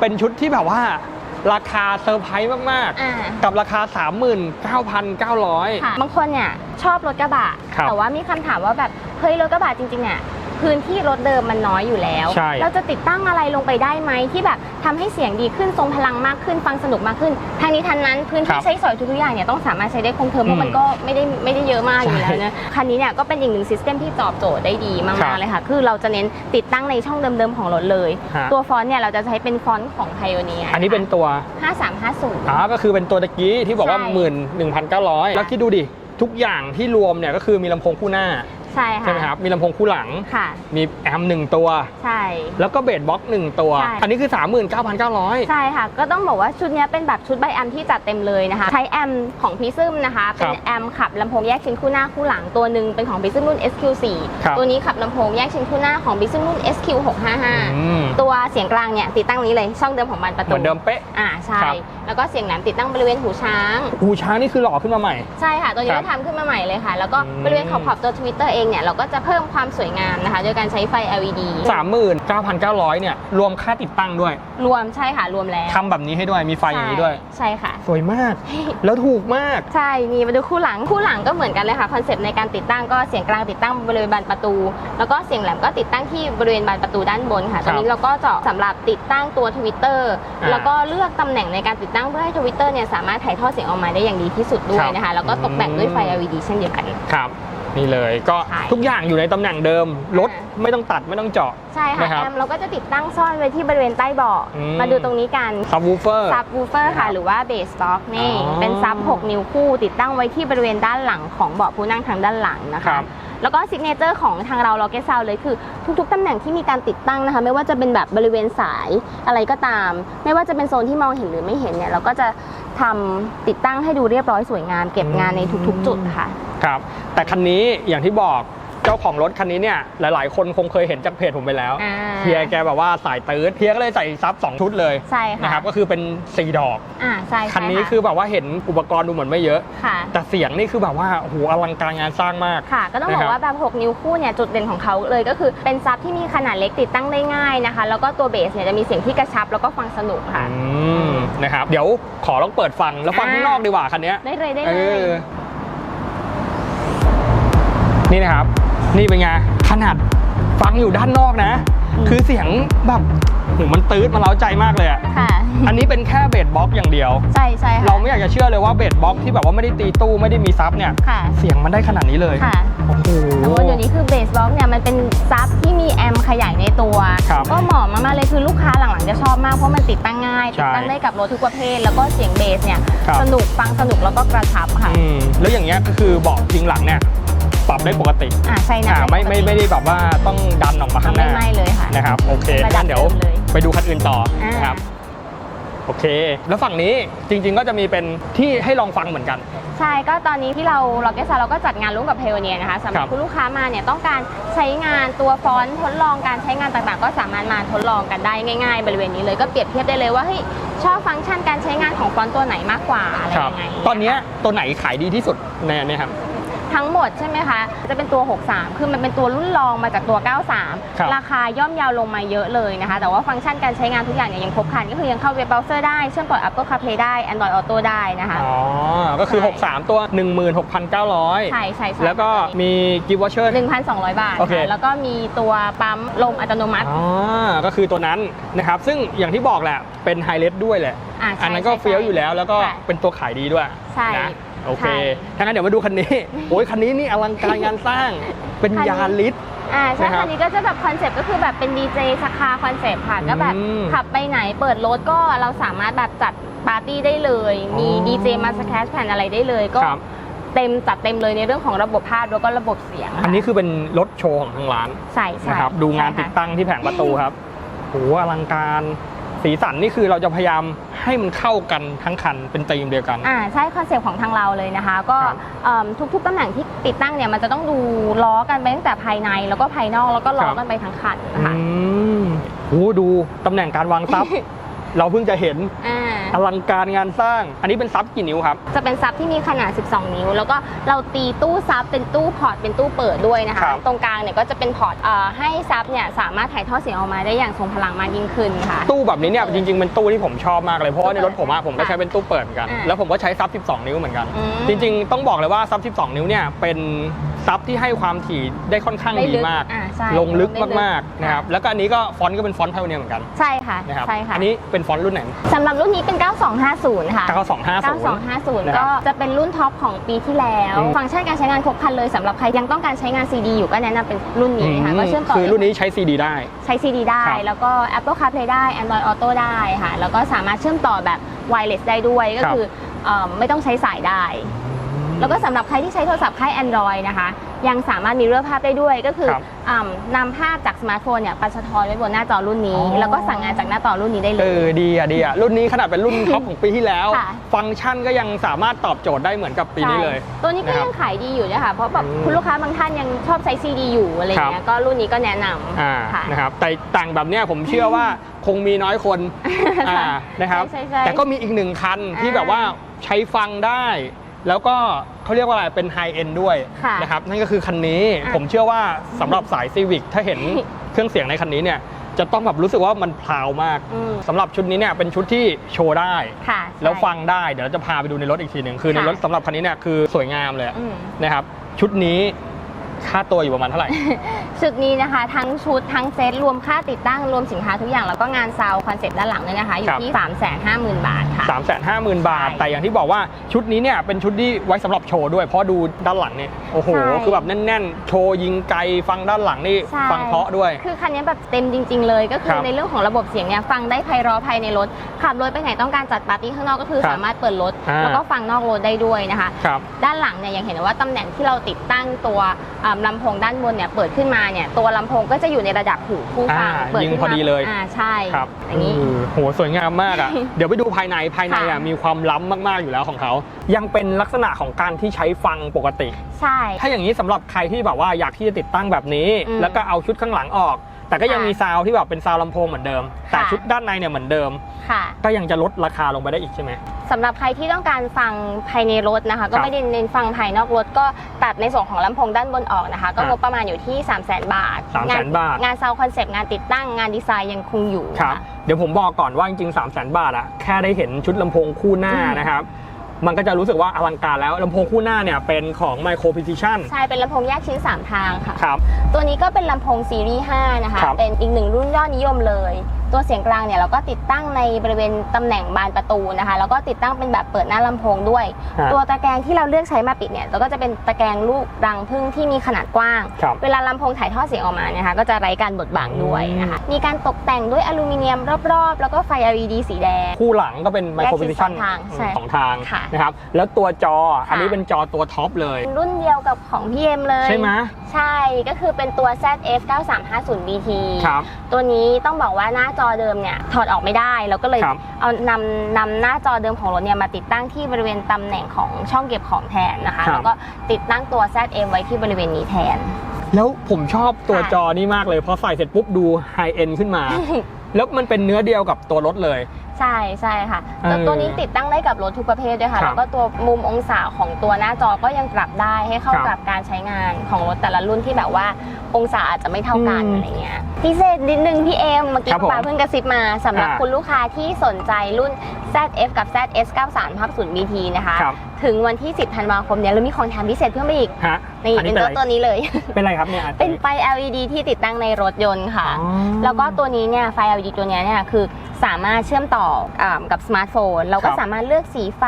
Speaker 1: เป็นชุดที่แบบว่า ราคาเซอร์ไพรส์มาก
Speaker 2: อ่า
Speaker 1: ๆ กับราคา 39,900
Speaker 2: ค่ะบางคนเนี่ยชอบรถกระบะ
Speaker 1: ครับ
Speaker 2: แต่ว่ามีคำถามว่าแบบเฮ้ยรถกระบะจริงๆเนี่ย พื้นที่รถเดิมมันน้อยอยู่แล้ว
Speaker 1: ใช่
Speaker 2: เราจะติดตั้งอะไรลงไปได้ไหมที่แบบทำให้เสียงดีขึ้นทรงพลังมากขึ้นฟังสนุกมากขึ้นทางนี้ทันนั้นพื้น
Speaker 1: ครั
Speaker 2: ที่
Speaker 1: บ
Speaker 2: ใช้สอยทุกๆอย่างเนี่ยต้องสามารถใช้ได้คงเทอมเพ
Speaker 1: อื
Speaker 2: ราะ
Speaker 1: ม
Speaker 2: มันก็ไม่ได้ไม่ได้เยอะมากอยู่แล้ว
Speaker 1: ใช่
Speaker 2: นะคันนี้เนี่ยก็เป็นอีกหนึ่งซิสเต็มที่ตอบโจทย์ได้ดี
Speaker 1: ครั
Speaker 2: มาก
Speaker 1: บ
Speaker 2: ๆเลยค่ะ คือเราจะเน้นติดตั้งในช่องเดิมๆของรถเลย
Speaker 1: ฮะ
Speaker 2: ตัวฟอนต์เนี่ยเราจะใช้เป็นฟอนต์ของไพโอเนีย
Speaker 1: อันนี้เป็นตัว
Speaker 2: 5350
Speaker 1: อ๋อก็คือเป็นตัวตะกี้ที่บอกว่า
Speaker 2: ใช่
Speaker 1: หมื่นหนึ่งพันเก้าร้อยแล้วคิดดูดิ ทุกอย่างที่รวมเนี่ยก็คือมีลำโพงคู่หน้า
Speaker 2: ใช่
Speaker 1: ใช่ไหม
Speaker 2: ค่ะ
Speaker 1: ครับ มีลำโพงคู่หลัง
Speaker 2: ค่ะ
Speaker 1: มีแอมหนึ่งตัว
Speaker 2: ใช่
Speaker 1: แล้วก็เบสบ็อกซ์หนึ่งตัว
Speaker 2: ใช่
Speaker 1: อันนี้คือ 39,900
Speaker 2: ใช่ค่ะ ก็ต้องบอกว่าชุดเนี้ยเป็นแบบชุดใบแอมที่จัดเต็มเลยนะคะ ใช้แอมของพีซึมนะคะ เป็นแอมขับลำโพงแยกชิ้นคู่หน้าคู่หลังตัวหนึ่งเป็นของพีซึมรุ่น SQ4
Speaker 1: ครับ
Speaker 2: ตัวนี้ขับลำโพงแยกชิ้นคู่หน้าของพีซึมรุ่น SQ655
Speaker 1: อืม
Speaker 2: ตัวเสียงกลางเนี่ยติดตั้งนี้เลยช่องเดิมของบานประ
Speaker 1: เห
Speaker 2: ตู
Speaker 1: มือนเดิมเป๊ะ
Speaker 2: อ่าใช่
Speaker 1: ครับ
Speaker 2: แล้วก็เสียงแหลมติดตั้งบริเวณหูช้าง
Speaker 1: อูช้างนี่คือหล่อขึ้นมาใหม่
Speaker 2: ใช่ค่ะ ตัวนี้
Speaker 1: ครั
Speaker 2: ก็
Speaker 1: บ
Speaker 2: ทำขึ้นมาใหม่เลยค่ะ แล้วก็
Speaker 1: อืม
Speaker 2: บริเวณขอบขอบๆตัว Twitter เองเนี่ยเราก็จะเพิ่มความสวยงามนะคะ โดยการใช้ไฟ LED
Speaker 1: 39,900 เนี่ย รวมค่าติดตั้งด้วย
Speaker 2: รวมใช่ค่ะรวมแล้ว
Speaker 1: ทำแบบนี้ให้ด้วยมีไฟอย่างนี้ด้วย
Speaker 2: ใช่ค่ะ
Speaker 1: สวยมาก แล้วถูกมาก
Speaker 2: ใช่นี่มาดูคู่หลังคู่หลังก็เหมือนกันเลยค่ะคอนเซปต์ในการติดตั้งก็เสียงกลางติดตั้งบริเวณบานประตู แล้วก็เสียงแหลมก็ติดตั้งที่บริเวณบานประตูด้านบนค่ะ
Speaker 1: ค
Speaker 2: ต
Speaker 1: รับ
Speaker 2: รงนี้เราก็เจาะสำหรับติดตั้งตัวทวิตเตอร์
Speaker 1: อ่า
Speaker 2: แล้วก็เลือกตำแหน่งในการติดตั้งเพื่อให้ทวิตเตอร์เนี่ยสามารถถ่ายทอดเสียงออกมาได้อย่างดีที่สุดด้ว
Speaker 1: ค
Speaker 2: ย
Speaker 1: รับ
Speaker 2: นะคะ แล้วก็ตกแต่งด้วยไฟ
Speaker 1: อืม
Speaker 2: LED เช่นเดียวกัน
Speaker 1: ครับ นี่เลยก็
Speaker 2: ใช่
Speaker 1: ทุกอย่างอยู่ในตำแหน่งเดิม รถ
Speaker 2: อ่า
Speaker 1: ไม่ต้องตัดไม่ต้องเจาะ
Speaker 2: ใช่ค่ะ
Speaker 1: นะครับ
Speaker 2: แอมเราก็จะติดตั้งซ่อนไว้ที่บริเวณใต้เบาะ
Speaker 1: อืม
Speaker 2: มาดูตรงนี้กัน
Speaker 1: ซับวูเฟอร์
Speaker 2: ซับวูเฟอร์
Speaker 1: ครั
Speaker 2: ค่ะ
Speaker 1: บ
Speaker 2: หรือว่าเบสบ็อกนี่
Speaker 1: อ๋อ
Speaker 2: เป็นซับ 6 นิ้วคู่ ติดตั้งไว้ที่บริเวณด้านหลังของเบาะผู้นั่งทางด้านหลังนะ
Speaker 1: ครั
Speaker 2: คะ
Speaker 1: บ
Speaker 2: แล้วก็ซิกเนเจอร์ของทางเราล็อกเก็ตซาวเลยคือ ทุกๆตำแหน่งที่มีการติดตั้งนะคะ ไม่ว่าจะเป็นแบบบริเวณสายอะไรก็ตาม ไม่ว่าจะเป็นโซนที่มองเห็นหรือไม่เห็นเนี่ยเราก็จะ ทำติดตั้งให้ดูเรียบร้อยสวยงามเก็บงานในทุกๆ จุดค่ะ
Speaker 1: ครับ แต่คันนี้อย่างที่บอก เจ้าของรถคันนี้เนี่ยหลาย ๆ คนคงเคยเห็นจากเพจผมไปแล้ว
Speaker 2: อ่า
Speaker 1: เฮียแกแบบว่าสายตื้ดเฮียก็เลยใส่ซับสองชุดเลย
Speaker 2: ใช่ค่ะ
Speaker 1: นะครับก็คือเป็นสีดอก
Speaker 2: อ่าใช่ใช่
Speaker 1: คันนี้ะคือแบบว่าเห็นอุปกรณ์ดูเหมือนไม่เยอะ
Speaker 2: ค่ะ
Speaker 1: แต่เสียงนี่คือแบบว่าโอ้โหอลังการงานสร้างมาก
Speaker 2: ค่ะ ก็ต้องบอ
Speaker 1: นะครั
Speaker 2: ก
Speaker 1: บ
Speaker 2: ว่าแบบ6 นิ้วคู่เนี่ยจุดเด่นของเขาเลยก็คือเป็นซับที่มีขนาดเล็กติดตั้งได้ง่ายนะคะ แล้วก็ตัวเบสเนี่ยจะมีเสียงที่กระชับแล้วก็ฟังสนุกค่ะ
Speaker 1: อืมนะครับเดี๋ยวขอลองเปิดฟังแล้วฟัง
Speaker 2: อ่า
Speaker 1: ข้างนอกดีกว่าคันเนี้ย
Speaker 2: ได้เลยได้
Speaker 1: เอ
Speaker 2: เลย
Speaker 1: อนี่นะครับ นี่เป็นไง ขนาดฟังอยู่ด้านนอกนะ
Speaker 2: อืม
Speaker 1: คือเสียงแบบโหมันตื้ดมันเล้าใจมากเลยอะ
Speaker 2: ค่ะ
Speaker 1: อันนี้เป็นแค่เบสบ็อกซ์อย่างเดียว
Speaker 2: ใช่ใช่ค่ะ
Speaker 1: เราไม่อยากจะเชื่อเลยว่าเบสบ็อกซ์ที่แบบว่าไม่ได้ตีตู้ไม่ได้มีซับเนี่ย
Speaker 2: ค่ะ
Speaker 1: เสียงมันได้ขนาดนี้เลย
Speaker 2: ค่ะ
Speaker 1: โอ้โห
Speaker 2: แล้วก็เดี๋ยวนี้คือเบสบ็อกเนี่ยมันเป็นซับที่มีแอมป์ขยายในตัว
Speaker 1: ครับ
Speaker 2: ก็เหมาะมากๆเลยคือลูกค้าหลังๆจะชอบมากเพราะมันติดตั้งง่าย
Speaker 1: ใช่
Speaker 2: ติดตั้งได้กับรถทุกประเภท แล้วก็เสียงเบสเนี่ย
Speaker 1: ครับ
Speaker 2: สนุกฟังสนุกแล้วก็กระชับค่ะ
Speaker 1: อืมแล้วอย่างเงี้ยก็คือเบาะพิงหลังเนี่ย ปรับได้ปกติ
Speaker 2: อ่าใช่นะ
Speaker 1: อ่าไม่ไม่ไม่ได้แบบว่าต้องดันออกมาข้างห
Speaker 2: ไม่
Speaker 1: น้า
Speaker 2: ไม่เลยค่ะ
Speaker 1: นะครับโอเค
Speaker 2: ระดับ
Speaker 1: งั้นเดี๋ยว
Speaker 2: เดิมเลย
Speaker 1: ไปดูคันอื่นต่อ
Speaker 2: อ่าน
Speaker 1: นะครับโอเค แล้วฝั่งนี้จริงๆก็จะมีเป็นที่ให้ลองฟังเหมือนกัน
Speaker 2: ใช่ก็ตอนนี้ที่เราเราเกสซาเราก็จัดงานร่วมกับเพลเนียนะคะสำห
Speaker 1: ค
Speaker 2: รั
Speaker 1: รั
Speaker 2: บบคุณลูกค้ามาเนี่ยต้องการใช้งานตัวฟอนต์ทดลองการใช้งานต่างๆ ก็สามารถมาทดลองกันได้ง่าย ๆ บริเวณนี้เลยก็เปรียบเทียบได้เลยว่าเฮ้ยชอบฟังก์ชันการใช้งานของฟอนต์ตัวไหนมากกว่าอะไร
Speaker 1: ครับ
Speaker 2: ยังไง
Speaker 1: ตอนเนี้ยตัวไหนขายดีที่สุดในอันเนี้ยครับ
Speaker 2: ทั้งหมดใช่ไหมคะ จะเป็นตัว 63 คือมันเป็นตัวรุ่นรองมาจากตัว
Speaker 1: ครับ
Speaker 2: 93 ราคาย่อมเยาวลงมาเยอะเลยนะคะ แต่ว่าฟังก์ชันการใช้งานทุกอย่างเนี่ยยังครบครัน ก็คือยังเข้าเว็บเบราว์เซอร์ได้ เชื่อมต่อ Apple CarPlay ได้ Android Auto ได้นะคะ
Speaker 1: อ๋อ ก็คือ
Speaker 2: ใช่
Speaker 1: 63 ตัว 16,900
Speaker 2: ใช่ใช่ใช่
Speaker 1: แล้วก็มีกิฟต์วอเชอร์
Speaker 2: 1,200 บาท
Speaker 1: โอเค
Speaker 2: ค่ะแล้วก็มีตัวปั๊มลมอัตโนมัติ
Speaker 1: อ๋อ ก็คือตัวนั้นนะครับ ซึ่งอย่างที่บอกแหละ เป็นไฮเล t ด้วยแหละ
Speaker 2: อ่าใช่
Speaker 1: อันนั้นก็
Speaker 2: ใช่
Speaker 1: เฟี้ยวอยู่แล้ว แล้วก็
Speaker 2: ค่ะ
Speaker 1: เป็นตัวขายดีด้วย
Speaker 2: ใช่
Speaker 1: นะ โอเค
Speaker 2: ใช่
Speaker 1: ถ้างั้นเดี๋ยวมาดูคันนี้ โอ้ยคันนี้นี่อลังการงานสร้าง เป็น
Speaker 2: คันนี้
Speaker 1: ยาลิส
Speaker 2: อ่าใช่
Speaker 1: นะครับ
Speaker 2: คันนี้ก็จะแบบคอนเซ็ปต์ก็คือแบบเป็นดีเจสคาคอนเซ็ปต์ค่ะ ก็แบบ
Speaker 1: อืม
Speaker 2: ขับไปไหนเปิดรถก็เราสามารถแบบจัดปาร์ตี้ได้เลย มี
Speaker 1: อ๋อ
Speaker 2: ดีเจมาสแคชแผ่นอะไรได้เลยก็
Speaker 1: ครับ
Speaker 2: เต็มจัดเต็มเลยในเรื่องของระบบภาพแล้วก็ระบบเสียง
Speaker 1: อันนี้คือเป็นรถโชว์ของทางร้าน
Speaker 2: ใช่ใช่
Speaker 1: นะครับ ดูงาน
Speaker 2: ใช่
Speaker 1: ติด
Speaker 2: ค่ะ
Speaker 1: ตั้งที่แผงประตูครับโหอลังการ สีสันนี่คือเราจะพยายาม ให้มันเข้ากันทั้งคันเป็นธีมเดียวกัน
Speaker 2: อ่าใช่คอนเซ็ปต์ของทางเราเลยนะคะ ก็
Speaker 1: ครับ
Speaker 2: เอิ่มทุกๆตำแหน่งที่ติดตั้งเนี่ยมันจะต้องดูล้อกันไปตั้งแต่ภายในแล้วก็ภายนอกแล้วก็ล้อ
Speaker 1: ครับ
Speaker 2: กันไปทั้งคันนะคะ
Speaker 1: อืมโหดูตำแหน่งการวางซับ เราเพิ่งจะเห็น
Speaker 2: อ่า
Speaker 1: อลังการงานสร้าง อันนี้เป็นซับกี่นิ้วครับ
Speaker 2: จะเป็นซับที่มีขนาด 12 นิ้ว แล้วก็เราตีตู้ซับเป็นตู้พอร์ตเป็นตู้เปิดด้วยนะ
Speaker 1: ค
Speaker 2: คะ
Speaker 1: รับ
Speaker 2: ตรงกลางเนี่ยก็จะเป็นพอร์ตเอ่อให้ซับเนี่ยสามารถถ่ายทอดเสียงออกมาได้อย่างทรงพลังมากยิ่งขึ้นค่ะ
Speaker 1: ตู้แบบนี้เนี่ยจริงๆเป็นตู้ที่ผมชอบมากเลยเพราะว่าในรถผมอะผมก็
Speaker 2: ค่ะ
Speaker 1: ใช้เป็นตู้เปิดเหมือนกัน
Speaker 2: อ่า
Speaker 1: แล้วผมก็ใช้ซับ 12 นิ้วเหมือนกัน
Speaker 2: อืม
Speaker 1: จริงๆ ต้องบอกเลยว่าซับ 12 นิ้วเนี่ยเป็นซับที่ให้ความถี่ได้ค่อนข้าง
Speaker 2: ได้
Speaker 1: ดี
Speaker 2: ลึก
Speaker 1: มาก
Speaker 2: อ่าใช่
Speaker 1: ลงลึก
Speaker 2: ได้
Speaker 1: มากๆนะครับ
Speaker 2: ค่ะ
Speaker 1: แล้วก็อันนี้ก็ฟอนต์ก็เป็นฟอนต์ไพโอเนียเหมือนกัน
Speaker 2: ใช่ค่ะ
Speaker 1: นะครับ
Speaker 2: ใช่ค่ะ
Speaker 1: อันนี้เป็นฟอนต์รุ่นไหน
Speaker 2: สำหรับรุ่นนี้เป็น9250 ค่ะ
Speaker 1: 9250
Speaker 2: 9250
Speaker 1: นะครับ
Speaker 2: ก็จะเป็นรุ่นท็อปของปีที่แล้ว
Speaker 1: อืม
Speaker 2: ฟังก์ชันการใช้งานครบครันเลยสำหรับใครยังต้องการใช้งาน CD อยู่ก็แนะนำเป็นรุ่นนี้ค่ะ ก็เชื่อมต่อ
Speaker 1: คือรุ่นนี้ใช้ CD ได้
Speaker 2: ใช้ CD ได้
Speaker 1: ครับ
Speaker 2: แล้วก็ Apple CarPlay ได้ Android Auto ได้ค่ะ แล้วก็สามารถเชื่อมต่อแบบ wireless ได้ด้วยก็
Speaker 1: ครับ
Speaker 2: คือเอ่อไม่ต้องใช้สายได้ แล้วก็สำหรับใครที่ใช้โทรศัพท์ค่าย Android นะคะ ยังสามารถมีเรื่องภาพได้ด้วยก็คือ
Speaker 1: ครับ
Speaker 2: อ่ำนำภาพจากสมาร์ทโฟนเนี่ยปัสะทอนไว้บนหน้าจอรุ่นนี้
Speaker 1: อ๋อ
Speaker 2: แล้วก็สั่งงานจากหน้าจอรุ่นนี้ได้เล
Speaker 1: เอย อดีอะดีอะรุ่นนี้ขนาดเป็นรุ่นท็อปของปีที่แล้ว
Speaker 2: ค่ะ
Speaker 1: ฟังก์ชันก็ยังสามารถตอบโจทย์ได้เหมือนกับปีนี้เลย
Speaker 2: ใช่ตัวนี้ก็
Speaker 1: นะครับ
Speaker 2: ยังขายดีอยู่นะคะเพราะแบบ
Speaker 1: อืม
Speaker 2: คุณลูกค้าบางท่านยังชอบใช้ CD อยู่อะไรอย่างเงี้ยก็รุ่นนี้ก็แนะน
Speaker 1: อ่าำ
Speaker 2: ค่ะ
Speaker 1: นะครับแต่ต่างแบบเนี้ยผมเชื่อว่าคงมีน้อยคนอ่านะครับ
Speaker 2: ใช่ใช่
Speaker 1: แต่ก็มีอีกหนึ่งคันที่
Speaker 2: อ่า
Speaker 1: แบบว่าใช้ฟังได้ แล้วก็เขาเรียกว่าอะไรเป็นไฮเอ็นด้วย
Speaker 2: ค่ะ
Speaker 1: นะครับนั่นก็คือคันนี้
Speaker 2: อะ
Speaker 1: ผมเชื่อว่าสำหรับสายซีวิกถ้าเห็นเครื่องเสียงในคันนี้เนี่ยจะต้องแบบรู้สึกว่ามันพลาวมาก
Speaker 2: อืม
Speaker 1: สำหรับชุดนี้เนี่ยเป็นชุดที่โชว์ได้
Speaker 2: ค่ะ
Speaker 1: แล้ว
Speaker 2: ใช่
Speaker 1: ฟังได้เดี๋ยวเราจะพาไปดูในรถอีกทีหนึ่งคือใน
Speaker 2: ค่ะ
Speaker 1: รถสำหรับคันนี้เนี่ยคือสวยงามเลยอะ
Speaker 2: อืม
Speaker 1: นะครับชุดนี้ ค่าตัวอยู่ประมาณเท่าไหร่
Speaker 2: ชุดนี้นะคะ ทั้งชุดทั้งเซตรวมค่าติดตั้งรวมสินค้าทุกอย่างแล้วก็งานซาวคอนเซ็ปต์ด้านหลังเนี่ยนะคะ อยู่ที่ 3 5 0 0 0 0 บาทค่ะ
Speaker 1: 3 5 0 0 0 0 บาท
Speaker 2: ใช่
Speaker 1: แต่อย่างที่บอกว่าชุดนี้เนี่ยเป็นชุดที่ไว้สำหรับโชว์ด้วย เพราะดูด้านหลังเนี่ยโอ้โห
Speaker 2: ใช่
Speaker 1: คือแบบแน่นๆ โชว์ยิงไกลฟังด้านหลังนี่
Speaker 2: ใช่
Speaker 1: ฟังเพราะด้วย
Speaker 2: คือคันนี้แบบเต็มจริง ๆ เลยก็คื
Speaker 1: ค
Speaker 2: อ
Speaker 1: รับ
Speaker 2: ในเรื่องของระบบเสียงเนี่ยฟังได้ไพเราะภายในรถ ขับรถไปไหนต้องการจัดปาร์ตี้ข้างนอกก็คือ
Speaker 1: ครับ
Speaker 2: สามารถเปิดรถ
Speaker 1: อ่า
Speaker 2: แล้วก็ฟังนอกรถได้ด้วยนะคะ
Speaker 1: ครับ
Speaker 2: ด้านหลังเนี่ยยังเห็นว่าตำแหน่งที่เราติดตั้งตัวอ่าลำโพงด้านบนเนี่ยเปิดขึ้นมาเนี่ยตัวลำโพงก็จะอยู่ในระดับหูผู้ฟัง
Speaker 1: อ่า
Speaker 2: เปิด
Speaker 1: ยิง
Speaker 2: ขึ้น
Speaker 1: พอ
Speaker 2: มา
Speaker 1: ดีเลย
Speaker 2: อ่าใช่
Speaker 1: ครับ
Speaker 2: อย่างนี้
Speaker 1: เออโหสวยงามมากอะ เดี๋ยวไปดูภายในภายในอะ
Speaker 2: ค่ะ
Speaker 1: มีความล้ำมากๆอยู่แล้วของเขายังเป็นลักษณะของการที่ใช้ฟังปกติ
Speaker 2: ใช่
Speaker 1: ถ้าอย่างนี้สำหรับใครที่แบบว่าอยากที่จะติดตั้งแบบนี้
Speaker 2: อืม
Speaker 1: แล้วก็เอาชุดข้างหลังออก แต่ก็ยัง
Speaker 2: ค่ะ
Speaker 1: มีซาวด์ที่แบบเป็นซาวด์ลำโพงเหมือนเดิม แต่
Speaker 2: ค่ะ
Speaker 1: ชุดด้านในเนี่ยเหมือนเดิม
Speaker 2: ค่ะ
Speaker 1: ก็ยังจะลดราคาลงไปได้อีกใช่ไหม
Speaker 2: สำหรับใครที่ต้องการฟังภายในรถนะคะ ก็ไม่ได้เน้นฟังภายนอกรถ ก็ตัดในส่วนของลำโพงด้านบนออกนะคะ ก็
Speaker 1: อะ
Speaker 2: งบประมาณอยู่ที่ 3 0 0 0 0 0 บาท
Speaker 1: 300,000
Speaker 2: งน
Speaker 1: บาท
Speaker 2: งานซาวคอนเซปต์งานติดตั้งงานดีไซน์ยังคงอยู่
Speaker 1: ครับ
Speaker 2: ค่ะ
Speaker 1: เดี๋ยวผมบอกก่อนว่าจริงๆ3 0 0 0 0 0 บาทอะแค่ได้เห็นชุดลำโพงคู่หน้า
Speaker 2: อืม
Speaker 1: นะครับ มันก็จะรู้สึกว่าอลังการแล้วลำโพงคู่หน้าเนี่ยเป็นของ Micro Precision
Speaker 2: ใช่ เป็นลำโพงแยกชิ้น 3 ทางค่ะ
Speaker 1: ครับ
Speaker 2: ตัวนี้ก็เป็นลำโพงซีรีส์ 5 นะคะ
Speaker 1: ครับ
Speaker 2: เป็นอีกหนึ่งรุ่นยอดนิยมเลย ตัวเสียงกลางเนี่ยเราก็ติดตั้งในบริเวณตำแหน่งบานประตูนะคะ แล้วก็ติดตั้งเป็นแบบเปิดหน้าลำโพงด้วย
Speaker 1: ฮะ
Speaker 2: ตัวตะแกรงที่เราเลือกใช้มาปิดเนี่ยเราก็จะเป็นตะแกรงลูกรังพึ่งที่มีขนาดกว้าง
Speaker 1: ครับ
Speaker 2: เวลาลำโพงถ่ายทอดเสียงออกมาเนี่ยค่ะก็จะไร้การบดบังด้วยนะคะ มีการตกแต่งด้วยอลูมิเนียมรอบๆ แล้วก็ไฟ LED สีแดง
Speaker 1: คู่หลังก็เป็น Micro
Speaker 2: แยกชิ้น
Speaker 1: Precision
Speaker 2: สองทางใช่
Speaker 1: สองทาง
Speaker 2: ค่ะ
Speaker 1: นะครับแล้วตัวจออันนี้
Speaker 2: ค่ะ
Speaker 1: เป็นจอตัวท็อปเลย
Speaker 2: รุ่นเดียวกับของพี่เอ็มเลย
Speaker 1: ใช่ไหม
Speaker 2: ใช่ก็คือเป็นตัว ZF 9350 BT
Speaker 1: ครับ
Speaker 2: ตัวนี้ต้องบอกว่าหน้าจอเดิมเนี่ยถอดออกไม่ได้เราก็เลย
Speaker 1: ครับ
Speaker 2: เอานำนำหน้าจอเดิมของรถเนี่ยมาติดตั้งที่บริเวณตำแหน่งของช่องเก็บของแทนนะคะ
Speaker 1: ครับ
Speaker 2: แล้วก็ติดตั้งตัว ZM ไว้ที่บริเวณนี้แทน
Speaker 1: แล้วผมชอบตัว
Speaker 2: ค่ะ
Speaker 1: จอนี้มากเลยพอใส่เสร็จปุ๊บดูไฮเอ็นขึ้นมาแล้วมันเป็นเนื้อเดียวกับตัวรถเลย
Speaker 2: ใช่ใช่ค่ะตัว
Speaker 1: เออ
Speaker 2: ตัวนี้ติดตั้งได้กับรถทุกประเภทด้วยค่ะ
Speaker 1: ครับ
Speaker 2: แล้วก็ตัวมุมองศาของตัวหน้าจอก็ยังปรับได้ให้เข้า
Speaker 1: ครับ
Speaker 2: กับการใช้งานของรถแต่ละรุ่นที่แบบว่าองศาอาจจะไม่เท่ากัน
Speaker 1: อืม
Speaker 2: อะไรเงี้ยพิเศษนิดนึงพี่เอ็มเมื่อกี้
Speaker 1: ครับผม
Speaker 2: ป้าเพิ่งกระซิบมาสำหรับ
Speaker 1: อ่า
Speaker 2: คุณลูกค้าที่สนใจรุ่น ZF กับ ZS 93 0 BT นะคะ
Speaker 1: ครับ
Speaker 2: ถึงวันที่ 10ธันวาคมเนี้ยเรามีของแถมพิเศษเพิ่มมาอีก
Speaker 1: ฮะ
Speaker 2: นี่
Speaker 1: อัน
Speaker 2: เป็
Speaker 1: นี้
Speaker 2: น
Speaker 1: เป็น
Speaker 2: ร
Speaker 1: อะ
Speaker 2: ถ
Speaker 1: ไร
Speaker 2: ตัวนี้เลย
Speaker 1: เป็นอะไรครับเนี่ย
Speaker 2: เป็นไฟ LED ที่ติดตั้งในรถยนต์ค่ะ
Speaker 1: อ๋อ
Speaker 2: แล้วก็ตัวนี้เนี่ยไฟ LED ตัวเนี้ยเนี่ยคือสามารถเชื่อมต่ออากับสมาร์ทโฟน เราก็
Speaker 1: ครับ
Speaker 2: สามารถเลือกสีไฟ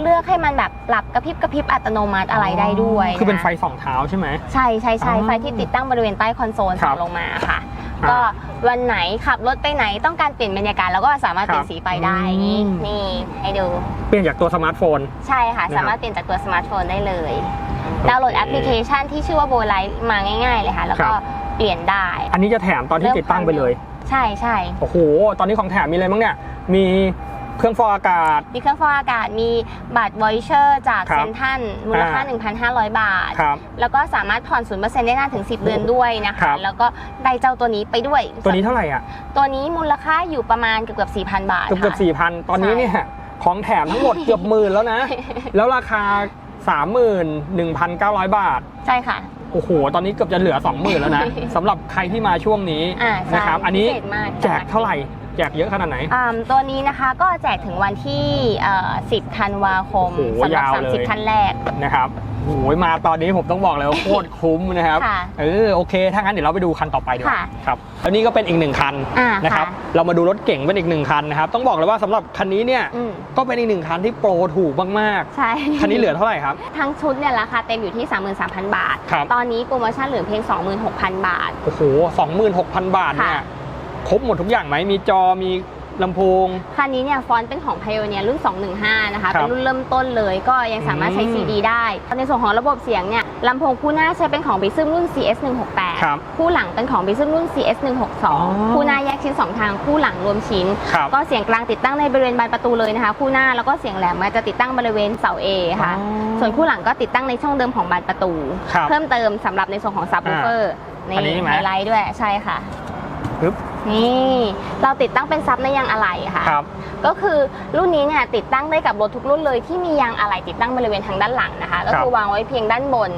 Speaker 2: เลือกให้มันแบบปรับกระพริบกระพริบอัตโนมัติอะไรได้ด้วย
Speaker 1: คือเป็นไฟะสองเท้าใช่ไหม
Speaker 2: ใช่ใช่ใช่
Speaker 1: อ๋อ
Speaker 2: ไฟที่ติดตั้งบริเวณใต้คอนโซล
Speaker 1: ครั
Speaker 2: ส่
Speaker 1: บ
Speaker 2: องลงมาค่ะ
Speaker 1: อ่า
Speaker 2: ก็วันไหนขับรถไปไหนต้องการเปลี่ยนบรรยากาศเราก็สามารถเปลี่ยน
Speaker 1: ครับ
Speaker 2: สีไฟได้อย่างนี้
Speaker 1: อืม
Speaker 2: นี่ให้ดู
Speaker 1: เปลี่ยนจากตัวสมาร์ทโฟน
Speaker 2: ใช่ค่ะ
Speaker 1: นะครับ
Speaker 2: สามารถเปลี่ยนจากตัวสมาร์ทโฟนได้เลยดาวน์โหลดแอปพลิเคชันที่ชื่อว่าโบไลท์มาง่าย ๆ เลยค่ะ แล้วก็
Speaker 1: ครับ
Speaker 2: เปลี่ยนได้
Speaker 1: อันนี้จะแถมตอนที่ติดตั้งไปเลย
Speaker 2: ใช่ใช่
Speaker 1: โอ้โห ตอนนี้ของแถมมีอะไรบ้างเนี่ย มีเครื่องฟอกอากาศ
Speaker 2: มีเครื่องฟอกอากาศ มีบัตรวอยเชอร์จาก
Speaker 1: ครับ
Speaker 2: เซนทันมูลค่า
Speaker 1: อ่า
Speaker 2: 1,500 บาท
Speaker 1: ครับ
Speaker 2: แล้วก็สามารถผ่อน0%ได้นานถึง 10 เดือนด้วยนะ
Speaker 1: ครั
Speaker 2: คะ
Speaker 1: บ
Speaker 2: แล้วก็ได้เจ้าตัวนี้ไปด้วย
Speaker 1: ตัวนี้เท่าไหร่อะ
Speaker 2: ตัวนี้มูลค่าอยู่ประมาณเกือบเกือบ4,000 บาท
Speaker 1: เกือบเกือบ
Speaker 2: ค่ะ
Speaker 1: สี่พันตอนนี้เนี่ยของแถมทั้งหมด เกือบหมื่นแล้วนะ แล้วราคา 31,900 บาท
Speaker 2: ใช่ค่ะ
Speaker 1: โอ้โห ตอนนี้เกือบจะเหลือ 20,000 แล้วนะ สำหรับใครที่มาช่วงนี้
Speaker 2: อ่าใช่
Speaker 1: นะครับ อันนี้
Speaker 2: พิเศษมาก
Speaker 1: แจกเท่าไหร่ แจกเยอะขนาดไหน
Speaker 2: อ่าตัวนี้นะคะก็แจกถึงวันที่เอ่อ10ธันวาคม
Speaker 1: โอ้โห
Speaker 2: สำหรับ
Speaker 1: ยาวเลย
Speaker 2: 30ท่านแรก
Speaker 1: นะครับโอ้โหมาตอนนี้ผมต้องบอกเลยว่า โคตรคุ้มนะครับ
Speaker 2: ค่ะ
Speaker 1: เออโอเค ถ้างั้นเดี๋ยวเราไปดูคันต่อไปดีกว่า
Speaker 2: ค่ะ
Speaker 1: ครับแล้วนี่ก็เป็นอีกหนึ่งคัน
Speaker 2: อ่า
Speaker 1: นะครับ
Speaker 2: ค่ะ
Speaker 1: เรามาดูรถเก่งเป็นอีกหนึ่งคันนะครับ ต้องบอกเลยว่าสำหรับคันนี้เนี่ย
Speaker 2: อืม
Speaker 1: ก็เป็นอีกหนึ่งคันที่โปรถูกมาก
Speaker 2: ใช่
Speaker 1: ๆ คันนี้เหลือเท่าไหร่ครับ
Speaker 2: ทั้งชุดเนี่ยราคาเต็มอยู่ที่ 33,000 บาท
Speaker 1: ครับ
Speaker 2: ตอนนี้โปรโมชั่นเหลือเพียง 26,000 บาท
Speaker 1: โอ้โหสองหมื่นหกพันบาทเนี่ย
Speaker 2: ค่ะ
Speaker 1: ครบหมดทุกอย่างไหมมีจอมีลำโพง
Speaker 2: คันนี้เนี่ยฟอนต์เป็นของ Pioneer รุ่น 215 นะคะ
Speaker 1: ครับ
Speaker 2: เป็นรุ่นเริ่มต้นเลยก็ยังสามารถใช้
Speaker 1: อืม
Speaker 2: CD ได้ ในส่วนของระบบเสียงเนี่ยลำโพงคู่หน้าใช้เป็นของบิซึมรุ่น CS
Speaker 1: ครับ
Speaker 2: 168คู่หลังเป็นของบิซึมรุ่น CS 162คู่หน้าแยกชิ้น 2 ทางคู่หลังรวมชิ้น
Speaker 1: ครับ
Speaker 2: ก็เสียงกลางติดตั้งในบริเวณบานประตูเลยนะคะ คู่หน้าแล้วก็เสียงแหลมมาจะติดตั้งบริเวณเสา A ค่ะ
Speaker 1: อ๋อ
Speaker 2: ส่วนคู่หลังก็ติดตั้งในช่องเดิมของบานประตู
Speaker 1: ครับ
Speaker 2: เพิ่มเติมสำหรับในส่วนของซับวูเฟอร์
Speaker 1: อันนี้ใช่ไหม
Speaker 2: ไฮไลท์ด้วยใช่ค่ะ
Speaker 1: ปึ๊บ
Speaker 2: นี่เราติดตั้งเป็นซับในยางอะไหล่ค่ะ
Speaker 1: ครับ
Speaker 2: ก็คือรุ่นนี้เนี่ยติดตั้งได้กับรถทุกรุ่นเลยที่มียางอะไหล่ติดตั้งบริเวณทางด้านหลังนะคะ ก็คือวางไว้เพียงด้านบน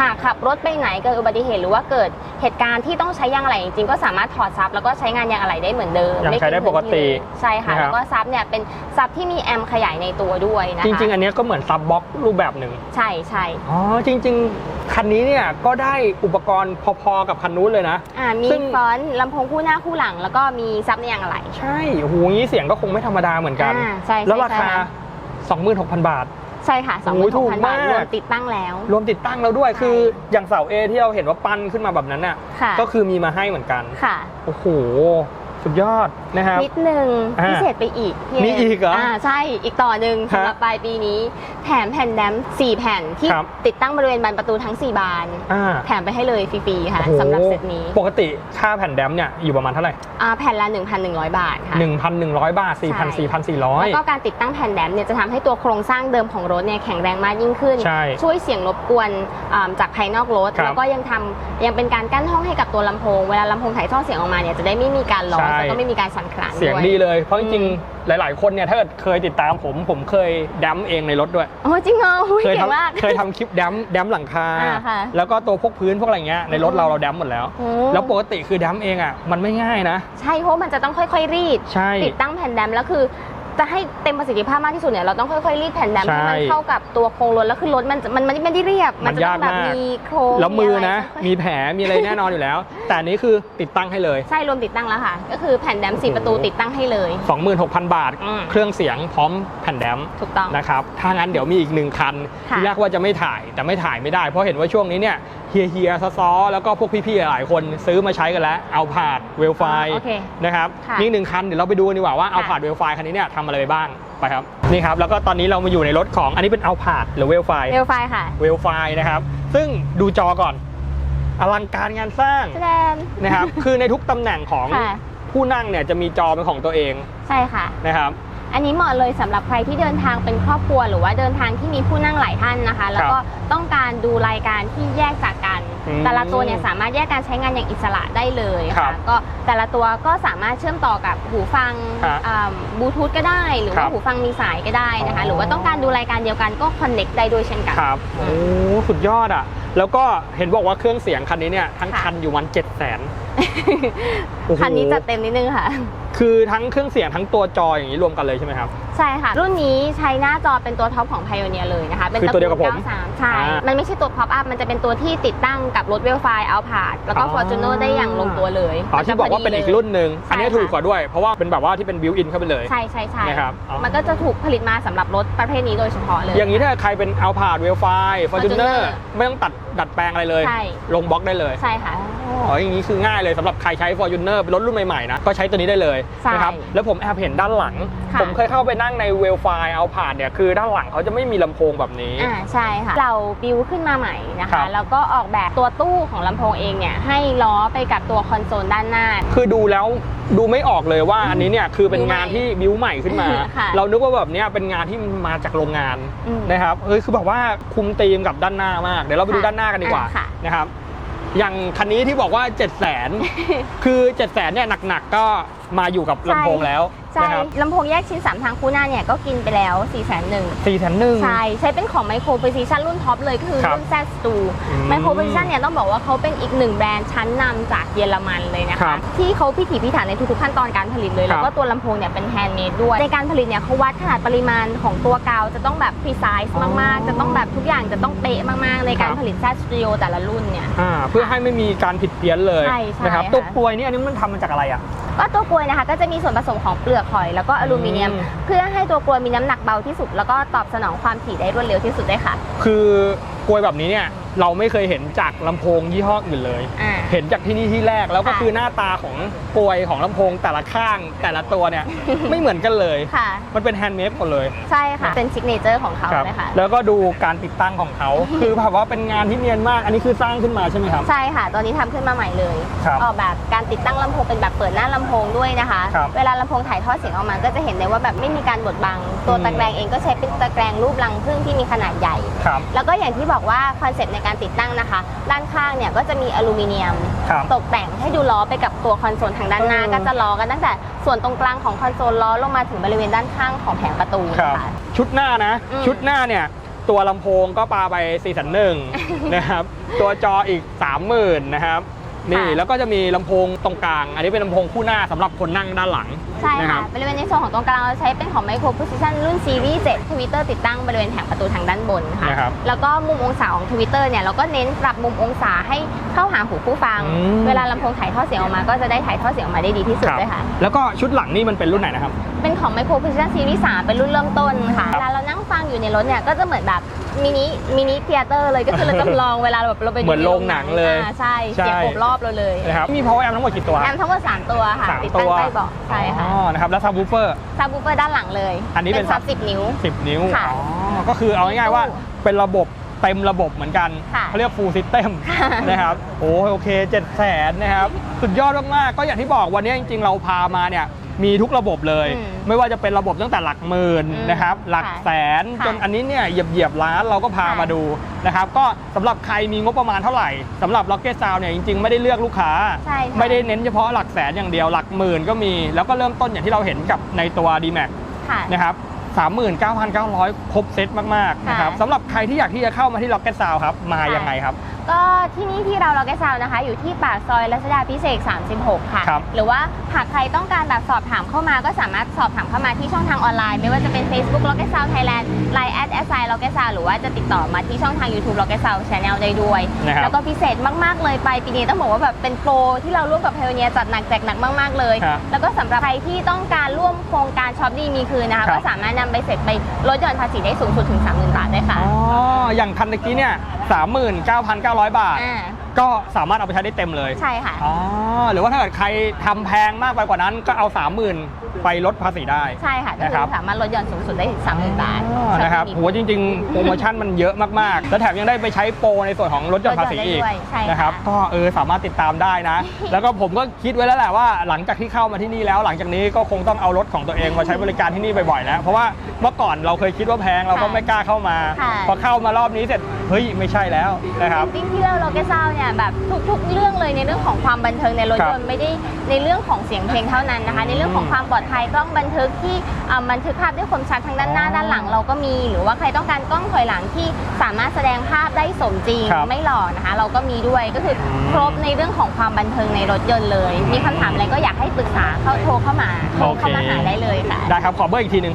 Speaker 2: หากขับรถไปไหนเกิดอุบัติเหตุหรือว่าเกิดเหตุการณ์ที่ต้องใช้ยางอะไหล่จริงๆก็สามารถถอดซับแล้วก็ใช้งานยางอะไหล่ได้เหมือนเดิม
Speaker 1: ยังใช้ได้
Speaker 2: ม่เน
Speaker 1: ปกติ
Speaker 2: พื้นที่เลยใช่ค่ะ
Speaker 1: นะครับ
Speaker 2: แล้วก็ซับเนี่ยเป็นซับที่มีแอมป์ขยายในตัวด้วยนะคะ
Speaker 1: จริง ๆ อันเนี้ยก็เหมือนซับบ็อกรูปแบบหนึ่ง
Speaker 2: ใช่ใช่
Speaker 1: อ๋อจริง ๆ คันนี้เนี่ยก็ได้อุปกรณ์พอๆกับคันนู้นเลยนะ
Speaker 2: อ่ามี
Speaker 1: ซึ่ง
Speaker 2: ฟอนต์ลำโพงคู่หน้าคู่หลัง แล้วก็มีซับในยางอะไหล่
Speaker 1: ใช่โอ้โหงี้เสียงก็คงไม่ธรรมดาเหมือนกัน
Speaker 2: อ่าใช่ใช่
Speaker 1: แล้วราคา
Speaker 2: ใช่ค่ะ
Speaker 1: 26,000 บาท
Speaker 2: ใช่ค่ะ
Speaker 1: โอ้ยถูก
Speaker 2: 26,000บาท
Speaker 1: มาก
Speaker 2: รวมติดตั้งแล้ว
Speaker 1: รวมติดตั้งแล้วด้วย
Speaker 2: ใช่
Speaker 1: คืออย่างเสาเอที่เราเห็นว่าปั้นขึ้นมาแบบนั้นน่ะ
Speaker 2: ค่ะ
Speaker 1: ก็คือมีมาให้เหมือนกัน
Speaker 2: ค่ะ
Speaker 1: โอ้โห สุดยอดนะครับ
Speaker 2: นิดนึง
Speaker 1: อ่า
Speaker 2: พิเศษไปอีกพี่
Speaker 1: มีอีกเหรอ
Speaker 2: ใช่อีกต่อหนึ่ง
Speaker 1: ฮะ
Speaker 2: สำหรับปลายปีนี้ แถมแผ่นแดม4แผ่นที่
Speaker 1: ครับ
Speaker 2: ติดตั้งบริเวณบานประตูทั้ง 4 บาน
Speaker 1: อ่า
Speaker 2: แถมไปให้เลยฟรีๆค่ะ
Speaker 1: โอ้โห
Speaker 2: สำหรับเซตนี้
Speaker 1: ปกติค่าแผ่นแดมเนี่ยอยู่ประมาณเท่าไหร่
Speaker 2: อ่าแผ่นละ 1,100 บาทค่ะ
Speaker 1: 1,100 บาท
Speaker 2: ใช่
Speaker 1: 4,000
Speaker 2: แล้ว
Speaker 1: 4,400
Speaker 2: ก็การติดตั้งแผ่นแดมเนี่ยจะทำให้ตัวโครงสร้างเดิมของรถเนี่ยแข็งแรงมากยิ่งขึ้น
Speaker 1: ใช่
Speaker 2: ช่วยเสียงรบกวนอ่าจากภายนอกรถ
Speaker 1: ครับ
Speaker 2: แล้วก็ยังทำยังเป็นการกั้นห้องให้กับตัวลำโพง เวลาลำโพงถ่ายทอดเสียงออกมาเนี่ยจะได้ไม่มีการร้อน
Speaker 1: ใช่
Speaker 2: แล้วก็ไม่มีการสั่นคลาน
Speaker 1: เสียง
Speaker 2: ด้วย
Speaker 1: ดีเลย เพราะจริง
Speaker 2: อืม
Speaker 1: ๆหลาย ๆ คนเนี่ยถ้าเกิดเคยติดตามผมผมเคยดัมเองในรถด้วย
Speaker 2: โอ้จริงเหรออุ๊ย
Speaker 1: เคย
Speaker 2: เก่งมาก
Speaker 1: ทำเคยทำคลิปดัมดัมหลังคา
Speaker 2: อ่าค่ะ
Speaker 1: แล้วก็ตัวพวกพื้นพวกอะไรเงี้ยในรถเราเราดัมหมดแล้ว
Speaker 2: โอ้
Speaker 1: แล้วปกติคือดัมเองอะมันไม่ง่ายนะ
Speaker 2: ใช่เพราะมันจะต้องค่อย ๆ รีด
Speaker 1: ใช่
Speaker 2: ติดตั้งแผ่นแดมแล้วคือ จะให้เต็มประสิทธิภาพมากที่สุดเนี่ยเราต้องค่อยๆรีดแผ่นแดม
Speaker 1: ใช่
Speaker 2: ให้มันเข้ากับตัวโครงรถแล้วคือรถมันมันมันไม่ได้เรียบ
Speaker 1: มัน
Speaker 2: จะต้องแบบ
Speaker 1: ยากมาก
Speaker 2: มีโครง
Speaker 1: แล้วมือนะ
Speaker 2: ค่ยๆ
Speaker 1: มีแผลมีอะไรแน่นอนอยู่แล้ว แต่อันนี้คือติดตั้งให้เลย
Speaker 2: ใช่รวมติดตั้งแล้วค่ะ ก็คือแผ่นแดมสี่ประตูติดตั้งให้เลย
Speaker 1: 26,000 บาท
Speaker 2: อืม
Speaker 1: เครื่องเสียงพร้อมแผ่นแดม
Speaker 2: ถูกต้อง
Speaker 1: นะครับถ้างั้นเดี๋ยวมีอีกหนึ่งคัน
Speaker 2: ค่ะ
Speaker 1: ที่แรกว่าจะไม่ถ่ายแต่ไม่ถ่ายไม่ได้ เพราะเห็นว่าช่วงนี้เนี่ยเฮียเฮียซอซอแล้วก็พวกพี่ๆหลายคนซื้อมาใช้กันแล้วเอาผาดเวลไฟ
Speaker 2: โอเค
Speaker 1: นะครับ
Speaker 2: ค่ะ
Speaker 1: นี่หนึ่งคันเดี๋ยวเราไปดูกันดีกว่าว่าเอา
Speaker 2: ค่ะ
Speaker 1: ผาดเวลไฟคันนี้เนี่ยทำอะไรไปบ้างไปครับนี่ครับแล้วก็ตอนนี้เรามาอยู่ในรถของอันนี้เป็นเอาผาดหรือเวลไฟ
Speaker 2: เรลไฟค่ะ
Speaker 1: เวลไฟนะครับ ซึ่งดูจอก่อนอลังการงานสร้าง
Speaker 2: แสดง
Speaker 1: นะครับ คือในทุกตำแหน่งของ
Speaker 2: ค่ะ
Speaker 1: ผู้นั่งเนี่ยจะมีจอเป็นของตัวเอง
Speaker 2: ใช่ค่ะ
Speaker 1: นะครับ
Speaker 2: อันนี้เหมาะเลยสำหรับใครที่เดินทางเป็นครอบครัว หรือว่าเดินทางที่มีผู้นั่งหลายท่านนะคะ แล้วก็ต้องการดูรายการที่แยกจากกัน
Speaker 1: อืม
Speaker 2: แต่ละตัวเนี่ยสามารถแยกการใช้งานอย่างอิสระได้เลย
Speaker 1: ครั
Speaker 2: ค่ะ
Speaker 1: บ
Speaker 2: ก็แต่ละตัวก็สามารถเชื่อมต่อกับหูฟัง
Speaker 1: ฮะ
Speaker 2: บลูทูธก็ได้ หรือ
Speaker 1: ครั
Speaker 2: ว่า
Speaker 1: บ
Speaker 2: หูฟังมีสายก็ได้นะคะ
Speaker 1: อ๋อ
Speaker 2: หรือว่าต้องการดูรายการเดียวกันก็คอนเน็กได้ด้วยเช่นกัน
Speaker 1: ครับ
Speaker 2: อื
Speaker 1: โอ้
Speaker 2: ม
Speaker 1: สุดยอดอะแล้วก็เห็นบอกว่าเครื่องเสียงคันนี้เนี่ยทั้ง
Speaker 2: ค่ะ
Speaker 1: คันอยู่วันเจ็ดแสนโอ้โห
Speaker 2: คันนี้จัดเต็มนิดนึงค่ะ
Speaker 1: คือทั้งเครื่องเสียงทั้งตัวจออย่างนี้รวมกันเลยใช่ไหมครับ
Speaker 2: ใช่ค่ะ รุ่นนี้ใช้หน้าจอเป็นตัวท็อปของ Pioneer เลยนะคะ เป็น
Speaker 1: คือตัวเดียวกับผม
Speaker 2: 93ใช่
Speaker 1: อ่ามั
Speaker 2: มันไม่ใช่ตัว pop up มันจะเป็นตัวที่ติดตั้งกับรถเวลไฟเอาผาดแล้วก็
Speaker 1: อ๋อ
Speaker 2: Fortuner ได้อย่างลงตัวเลย
Speaker 1: อ๋อที่บอกว่าเป็นอีกรุ่นหนึ่ง
Speaker 2: ใช่
Speaker 1: อันนี้
Speaker 2: ค่ะ
Speaker 1: ถูกกว่าด้วย เพราะว่าเป็นแบบว่าที่เป็นบิวอินเข้าไปเลย
Speaker 2: ใช่ใช่ใช่
Speaker 1: นะครับอ๋อ
Speaker 2: มันก็จะถูกผลิตมาสำหรับรถประเภทนี้โดยเฉพาะเลย
Speaker 1: อย่างนี้ถ้าใครเป็นเอาผาดเวลไฟฟอร์จูเนอ
Speaker 2: Fortuner
Speaker 1: ร์ไม่ต้องตัดดัดแปลงอะไรเลย
Speaker 2: ใช่
Speaker 1: ลงบล็อกได้เลย
Speaker 2: ใช่ค่ะ
Speaker 1: อ๋ออย่างนี้คือง่ายเลยสำหรับใครใช้ f o r t u n e r เป็นรถรุ่นใหม่ๆนะก็ใช้ตัวนี้ได้เลย
Speaker 2: ใช่
Speaker 1: นะครับแล้วผมแอบเห็นด้านหลัง
Speaker 2: ค่ะ
Speaker 1: ผมเคยเข้าไปนั่งในเวลไฟเอาผ่านเนี่ยคือด้านหลังเขาจะไม่มีลำโพงแบบนี้
Speaker 2: อ่าใช่ค่ะ เราบิวขึ้นมาใหม่นะ
Speaker 1: ครั
Speaker 2: คะ
Speaker 1: บ
Speaker 2: แล้วก็ออกแบบตัวตู้ของลำโพงเองเนี่ยให้ล้อไปกับตัวคอนโซลด้านหน้า
Speaker 1: คือดูแล้วดูไม่ออกเลยว่าอันนี้เนี่ยคือเป็น
Speaker 2: บิวใหม่
Speaker 1: งานที่บิวใหม่ขึ้นมา
Speaker 2: ค่ะ
Speaker 1: เรานึกว่าแบบเนี้ยเป็นงานที่มาจากโรงงาน
Speaker 2: อืม
Speaker 1: นะครับเฮ้ยคือแบบว่าคุมธีมกับด้านหน้ามาก เดี๋ยวเราไปดู
Speaker 2: ค่ะ
Speaker 1: ด้านหน้ากันดีกว่า
Speaker 2: อ่าค่ะ
Speaker 1: นะครับอย่างคันนี้ที่บอกว่า 7 0 0 0 0นคือ 7 0 0 0 0นเนี่ยหนักๆก็มาอยู่กับลำโพงแล้ว
Speaker 2: ใช่
Speaker 1: นะครับ
Speaker 2: ลำโพงแยกชิ้น 3 ทางคู่หน้าเนี่ยก็กินไปแล้ว 4 0 0 0 0 0
Speaker 1: สี่แสนหนึ่ง
Speaker 2: ใช่ ใช้เป็นของ Micro Precision รุ่นท็อปเลยก็คือ
Speaker 1: ครับ
Speaker 2: รุ่น Z Stu
Speaker 1: อืม
Speaker 2: Micro Precision เนี่ยต้องบอกว่าเขาเป็นอีกหนึ่งแบรนด์ชั้นนำจากเยอรมันเลยนะ
Speaker 1: ครั
Speaker 2: คะ
Speaker 1: บ
Speaker 2: ที่เขาพิถีพิถันในทุกๆขั้นตอนการผลิตเลย
Speaker 1: ครับ
Speaker 2: แล้วก็ตัวลำโพงเนี่ยเป็นแฮนด์เมดด้วย ในการผลิตเนี่ยเขาวัดขนาดปริมาณของตัวกาวจะต้องแบบ precise
Speaker 1: อ๋อ
Speaker 2: มากๆ จะต้องแบบทุกอย่างจะต้องเป๊ะมากๆ ในการ
Speaker 1: ครับ
Speaker 2: ผลิต Z Studio แต่ละรุ่นเนี่ย
Speaker 1: อ่าเพื่อให้ไม่มีการผิดเพี้ยนเลย
Speaker 2: ใช่ใช่
Speaker 1: นะครับ
Speaker 2: ค่ะ
Speaker 1: ตัวกลวยนี่อันนี้มันทำมาจากอะไรอะ
Speaker 2: ก็ตัวกลวยนะคะ ก็จะมีส่วนผสมของเปลือกหอย แล้วก็อลูมิเนียม
Speaker 1: อืม
Speaker 2: เพื่อให้ตัวกลวยมีน้ำหนักเบาที่สุด แล้วก็ตอบสนองความถี่ได้รวดเร็วที่สุดด้วยค่ะ
Speaker 1: คือกลวยแบบนี้เนี่ยเราไม่เคยเห็นจากลำโพงยี่ห้ออื่นเลย
Speaker 2: อ่า
Speaker 1: เห็นจากที่นี่ที่แรกแล้วก็
Speaker 2: ค่ะ
Speaker 1: คือหน้าตาของกลวยของลำโพงแต่ละข้างแต่ละตัวเนี่ย ไม่เหมือนกันเลย
Speaker 2: ค่ะ
Speaker 1: มันเป็นแฮนด์เมดหมดเลย
Speaker 2: ใช่ค่ะ เป็นซิกเนเจอร์ของเขา
Speaker 1: ครับ
Speaker 2: เลยค่ะ
Speaker 1: แล้วก็ดูการติดตั้งของเขา คือแบบว่าเป็นงานที่เนียนมาก อันนี้คือสร้างขึ้นมาใช่ไหมครับ
Speaker 2: ใช่ค่ะ ตอนนี้ทำขึ้นมาใหม่เลย
Speaker 1: ครับ
Speaker 2: ออกแบบการติดตั้งลำโพงเป็นแบบเปิดหน้าลำโพงด้วยนะคะ
Speaker 1: ครับ
Speaker 2: เวลาลำโพงถ่ายทอดเสียงออกมาก็จะเห็นได้ว่าแบบไม่มีการบดบัง ตัว
Speaker 1: อืม
Speaker 2: ตะแกรงเองก็ใช้เป็นตะแกรงรูปรังผึ้งที่มีขนาดใหญ่
Speaker 1: ครับ
Speaker 2: แล้วก็อย่างที่บอกว่าคอนเซ็ปต์ในการติดตั้งนะคะ ด้านข้างเนี่ยก็จะมีอลูมิเนียม
Speaker 1: ครับ
Speaker 2: ตกแต่งให้ดูล้อไปกับตัวคอนโซลทางด้านหน้า
Speaker 1: เออ
Speaker 2: ก็จะล้อกันตั้งแต่ส่วนตรงกลางของคอนโซลล้อลงมาถึงบริเวณด้านข้างของแผงประตู
Speaker 1: ครับ
Speaker 2: นะคะ
Speaker 1: ชุดหน้านะ
Speaker 2: อืม
Speaker 1: ชุดหน้าเนี่ย ตัวลำโพงก็ปาไป4ี่สันหนึ่งนะครับ ตัวจออีก 30,000นะครับ นี่
Speaker 2: ค่ะ
Speaker 1: แล้วก็จะมีลำโพงตรงกลาง อันนี้เป็นลำโพงคู่หน้าสำหรับคนนั่งด้านหลัง
Speaker 2: ใช่
Speaker 1: นะค
Speaker 2: ค่ะ
Speaker 1: รับ
Speaker 2: บริเวณในส่วนของตรงกลางเราใช้เป็นของ Micro Precision รุ่นซีรีส์7ทวิตเตอร์ติดตั้งบริเวณแผงประตูทางด้านบนค่ะ
Speaker 1: นะครับ
Speaker 2: แล้วก็มุมองศาของทวิตเตอร์เนี่ยเราก็เน้นปรับมุมองศาให้เข้าหาหูผู้ฟัง
Speaker 1: อืม
Speaker 2: เวลาลำโพงถ่ายทอดเสียงออกมา ก็จะได้ถ่ายทอดเสียงออกมาได้ดีที่สุด
Speaker 1: ครับ
Speaker 2: ด้วยค่ะ
Speaker 1: แล้วก็ชุดหลังนี่มันเป็นรุ่นไหนนะครับ
Speaker 2: เป็นของ Micro Precision Series 3 เป็นรุ่นเริ่มต้นค่ะ
Speaker 1: ครับ
Speaker 2: เวลาเรานั่งฟังอยู่ในรถเนี่ย ก็จะเหมือนแบบ มินิมินิเทเตอร์เลยก็คือเราจำลองเวลาแบบเราไปดู
Speaker 1: เหมือนโรงหนังเลย
Speaker 2: อ่าใช่
Speaker 1: ใช่
Speaker 2: เสียงโอบรอบเราเลย
Speaker 1: นะครับมี power amp ทั้งหมดกี่ตัว
Speaker 2: แอมทั้งหมด3ตัวค่ะ
Speaker 1: สาม
Speaker 2: ติด
Speaker 1: ตั
Speaker 2: ตั้ง
Speaker 1: ว
Speaker 2: ใต้เบาะใช่ค่ะ
Speaker 1: อ๋อนะครับแล้ว subwoofer
Speaker 2: ซับวูเฟอร์ด้านหลังเลย
Speaker 1: อันนี้เป็น
Speaker 2: ซับ
Speaker 1: sub
Speaker 2: สิบนิ้ว
Speaker 1: 10 นิ้ว
Speaker 2: ค่ะ
Speaker 1: อ๋อก็คือเอาง่ายๆว่า
Speaker 2: ตู้
Speaker 1: เป็นระบบเต็มระบบเหมือนกัน
Speaker 2: ค่ะ
Speaker 1: เขาเรียก full system
Speaker 2: ค่ะ
Speaker 1: นะครับโอ้โอเค7 0 0แสนนะครับ สุดยอดมากๆก็อย่างที่บอกวันนี้จริงๆ เราพามาเนี่ย มีทุกระบบเลย
Speaker 2: อืม
Speaker 1: ไม่ว่าจะเป็นระบบตั้งแต่หลักหมื่น
Speaker 2: อืม
Speaker 1: นะครับ หลัก
Speaker 2: ค่ะ
Speaker 1: แสน
Speaker 2: ค่ะ
Speaker 1: จนอันนี้เนี่ยเหยียบเหยียบๆล้านเราก็พา
Speaker 2: ค่ะ
Speaker 1: มาดูนะครับก็สำหรับใครมีงบประมาณเท่าไหร่สำหรับ Rocket Sound เนี่ยจริงๆ ไม่ได้เลือกลูกค้า
Speaker 2: ใช่ค่ะ
Speaker 1: ไม่ได้เน้นเฉพาะหลักแสนอย่างเดียวหลักหมื่นก็มี แล้วก็เริ่มต้นอย่างที่เราเห็นกับในตัว d m a x
Speaker 2: ค่ะ
Speaker 1: นะครับ 39,900 ครบเซตมากๆนะครับ
Speaker 2: ค่ะ
Speaker 1: สำหรับใครที่อยากที่จะเข้ามาที่ Rocket Sound ครับ มา
Speaker 2: ค่ะ
Speaker 1: ยังไงครับ
Speaker 2: ก็ที่นี่ที่เราเราแกซาวนะคะ อยู่ที่ปากซอยรัชดาพิเศษก36 ค่ะ
Speaker 1: ครับ
Speaker 2: หรือว่าหากใครต้องการแบบสอบถามเข้ามาก็สามารถสอบถามเข้ามาที่ช่องทางออนไลน์ ไม่ว่าจะเป็น Facebook Rocket Sound Thailand Line at s i Rocket Sound หรือว่าจะติดต่อมาที่ช่องทาง YouTube Rocket Sound Channel ได้ด้วย
Speaker 1: นะครับ
Speaker 2: แล้วก็พิเศษมากๆเลยไปปีนี้ต้องบอกว่าแบบเป็นโปรที่เราร่วมกับ p พ o เนียจัดหนักแจกหนักมาก ๆเลย
Speaker 1: ครับ
Speaker 2: แล้วก็สำหรับใครที่ต้องการร่วมโครงการช็อปดีมีคืนนะคะ
Speaker 1: ครับ
Speaker 2: ก็สามารถนำไปเสร็จไปลดหย่อนภาษีได้สูงสุดถึง 30,000 บาทด้วยค่ะ
Speaker 1: อ๋อ อย่างคันตะกี้เนี่ย 39,900 บาท
Speaker 2: อ่า
Speaker 1: ก็สามารถเอาไปใช้ได้เต็มเลย
Speaker 2: ใช่ค่ะ
Speaker 1: อ๋อหรือว่าถ้าเกิดใครทำแพงมากไปกว่านั้นก็เอา 30,000 ไปลดภาษีได้
Speaker 2: ใช่ค่ะก็
Speaker 1: นะ
Speaker 2: คื
Speaker 1: ครับ
Speaker 2: อสามารถลดหย่อนสูงสุดได้ถึง30,000บาท
Speaker 1: อ๋อนะครับโหจริงๆโปรโมชั่นมันเยอะมากๆแล้วแถมยังได้ไปใช้โปรในส่วนของลดหย่อนภาษีอีก
Speaker 2: ลดหย่อนได้ด้วยใช่ค่ะ
Speaker 1: นะครับก็เออสามารถติดตามได้นะ แล้วก็ผมก็คิดไว้แล้วแหละว่าหลังจากที่เข้ามาที่นี่แล้ว หลังจากนี้ก็คงต้องเอารถของตัวเองมาใช้บริการที่นี่บ่อยๆแล้ว เพราะว่าเมื่อก่อนเราเคยคิดว่าแพงเราก็ไม่กล้าเข้ามา
Speaker 2: ค่ะ
Speaker 1: พอเข้ามารอบนี้เสร็จเฮ้ยไม่ใช่แล้วนะครับ
Speaker 2: จริงๆที่เราโลเกซาวเนี่ยแบบทุกๆ เรื่องเลยในเรื่องของความบันเทิงในรถยนต์ไม่ได้ในเรื่องของเสียงเพลงเท่านั้นนะคะ ในเรื่องของความปลอดภัยกล้องบันทึกที่เอ่อบันทึกภาพด้วยคมชัดทั้งด้านหน้า
Speaker 1: อ๋อ
Speaker 2: ด้านหลังเราก็มี หรือว่าใครต้องการกล้องถอยหลังที่สามารถแสดงภาพได้สมจริง
Speaker 1: ครับ
Speaker 2: ไม่หลอกนะคะ เราก็มีด้วยก็คือครบในเรื่องของความบันเทิงในรถยนต์เลย มีคำถามอะไรก็อยากให้ปรึกษาเข้าโทรเข้ามาโทรเข้ามาหาได้เลยค่ะ
Speaker 1: ได้ครับขอเบอร์อีกทีหนึ่ง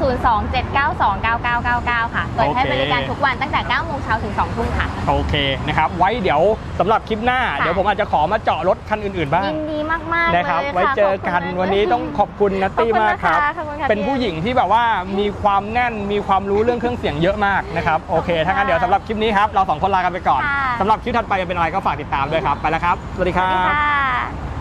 Speaker 2: ศูนย์สองเจ็ดเก้าสองเก้าเก้าเก้าเก้าค่ะ เปิดให้
Speaker 1: โอเค
Speaker 2: บริการทุกวันตั้งแต่ 9 โมงเช้าถึง 2 ทุ่มค่ะ
Speaker 1: โอเคนะครับ ไว้เดี๋ยวสำหรับคลิปหน้า
Speaker 2: ค่ะ
Speaker 1: เดี๋ยวผมอาจจะขอมาเจาะรถคันอื่นๆบ้าง
Speaker 2: ยินดีมาก ๆ เลย
Speaker 1: นะครับ
Speaker 2: ค่ะ
Speaker 1: ไว้เจอกัน
Speaker 2: ขบคุณมาก
Speaker 1: วันนี้ต้องขอบคุณนัตตี้
Speaker 2: ขอบคุณ
Speaker 1: มากครับ
Speaker 2: นะคะขอบคุณค่ะ
Speaker 1: เป็น
Speaker 2: พี่
Speaker 1: ผู้หญิงที่แบบว่ามีความแน่นมีความรู้เรื่องเครื่องเสียงเยอะมากนะครับโอเคถ้างั้นเดี๋ยวสำหรับคลิปนี้ครับเราสองคนลากันไปก่อน
Speaker 2: ค่ะ
Speaker 1: สำหรับคลิปถัดไปจะเป็นอะไรก็ฝากติดตามด้วยครับไปแล้วครับสวัสดีค
Speaker 2: สวัส
Speaker 1: รั
Speaker 2: ดี
Speaker 1: บ
Speaker 2: ค่ะ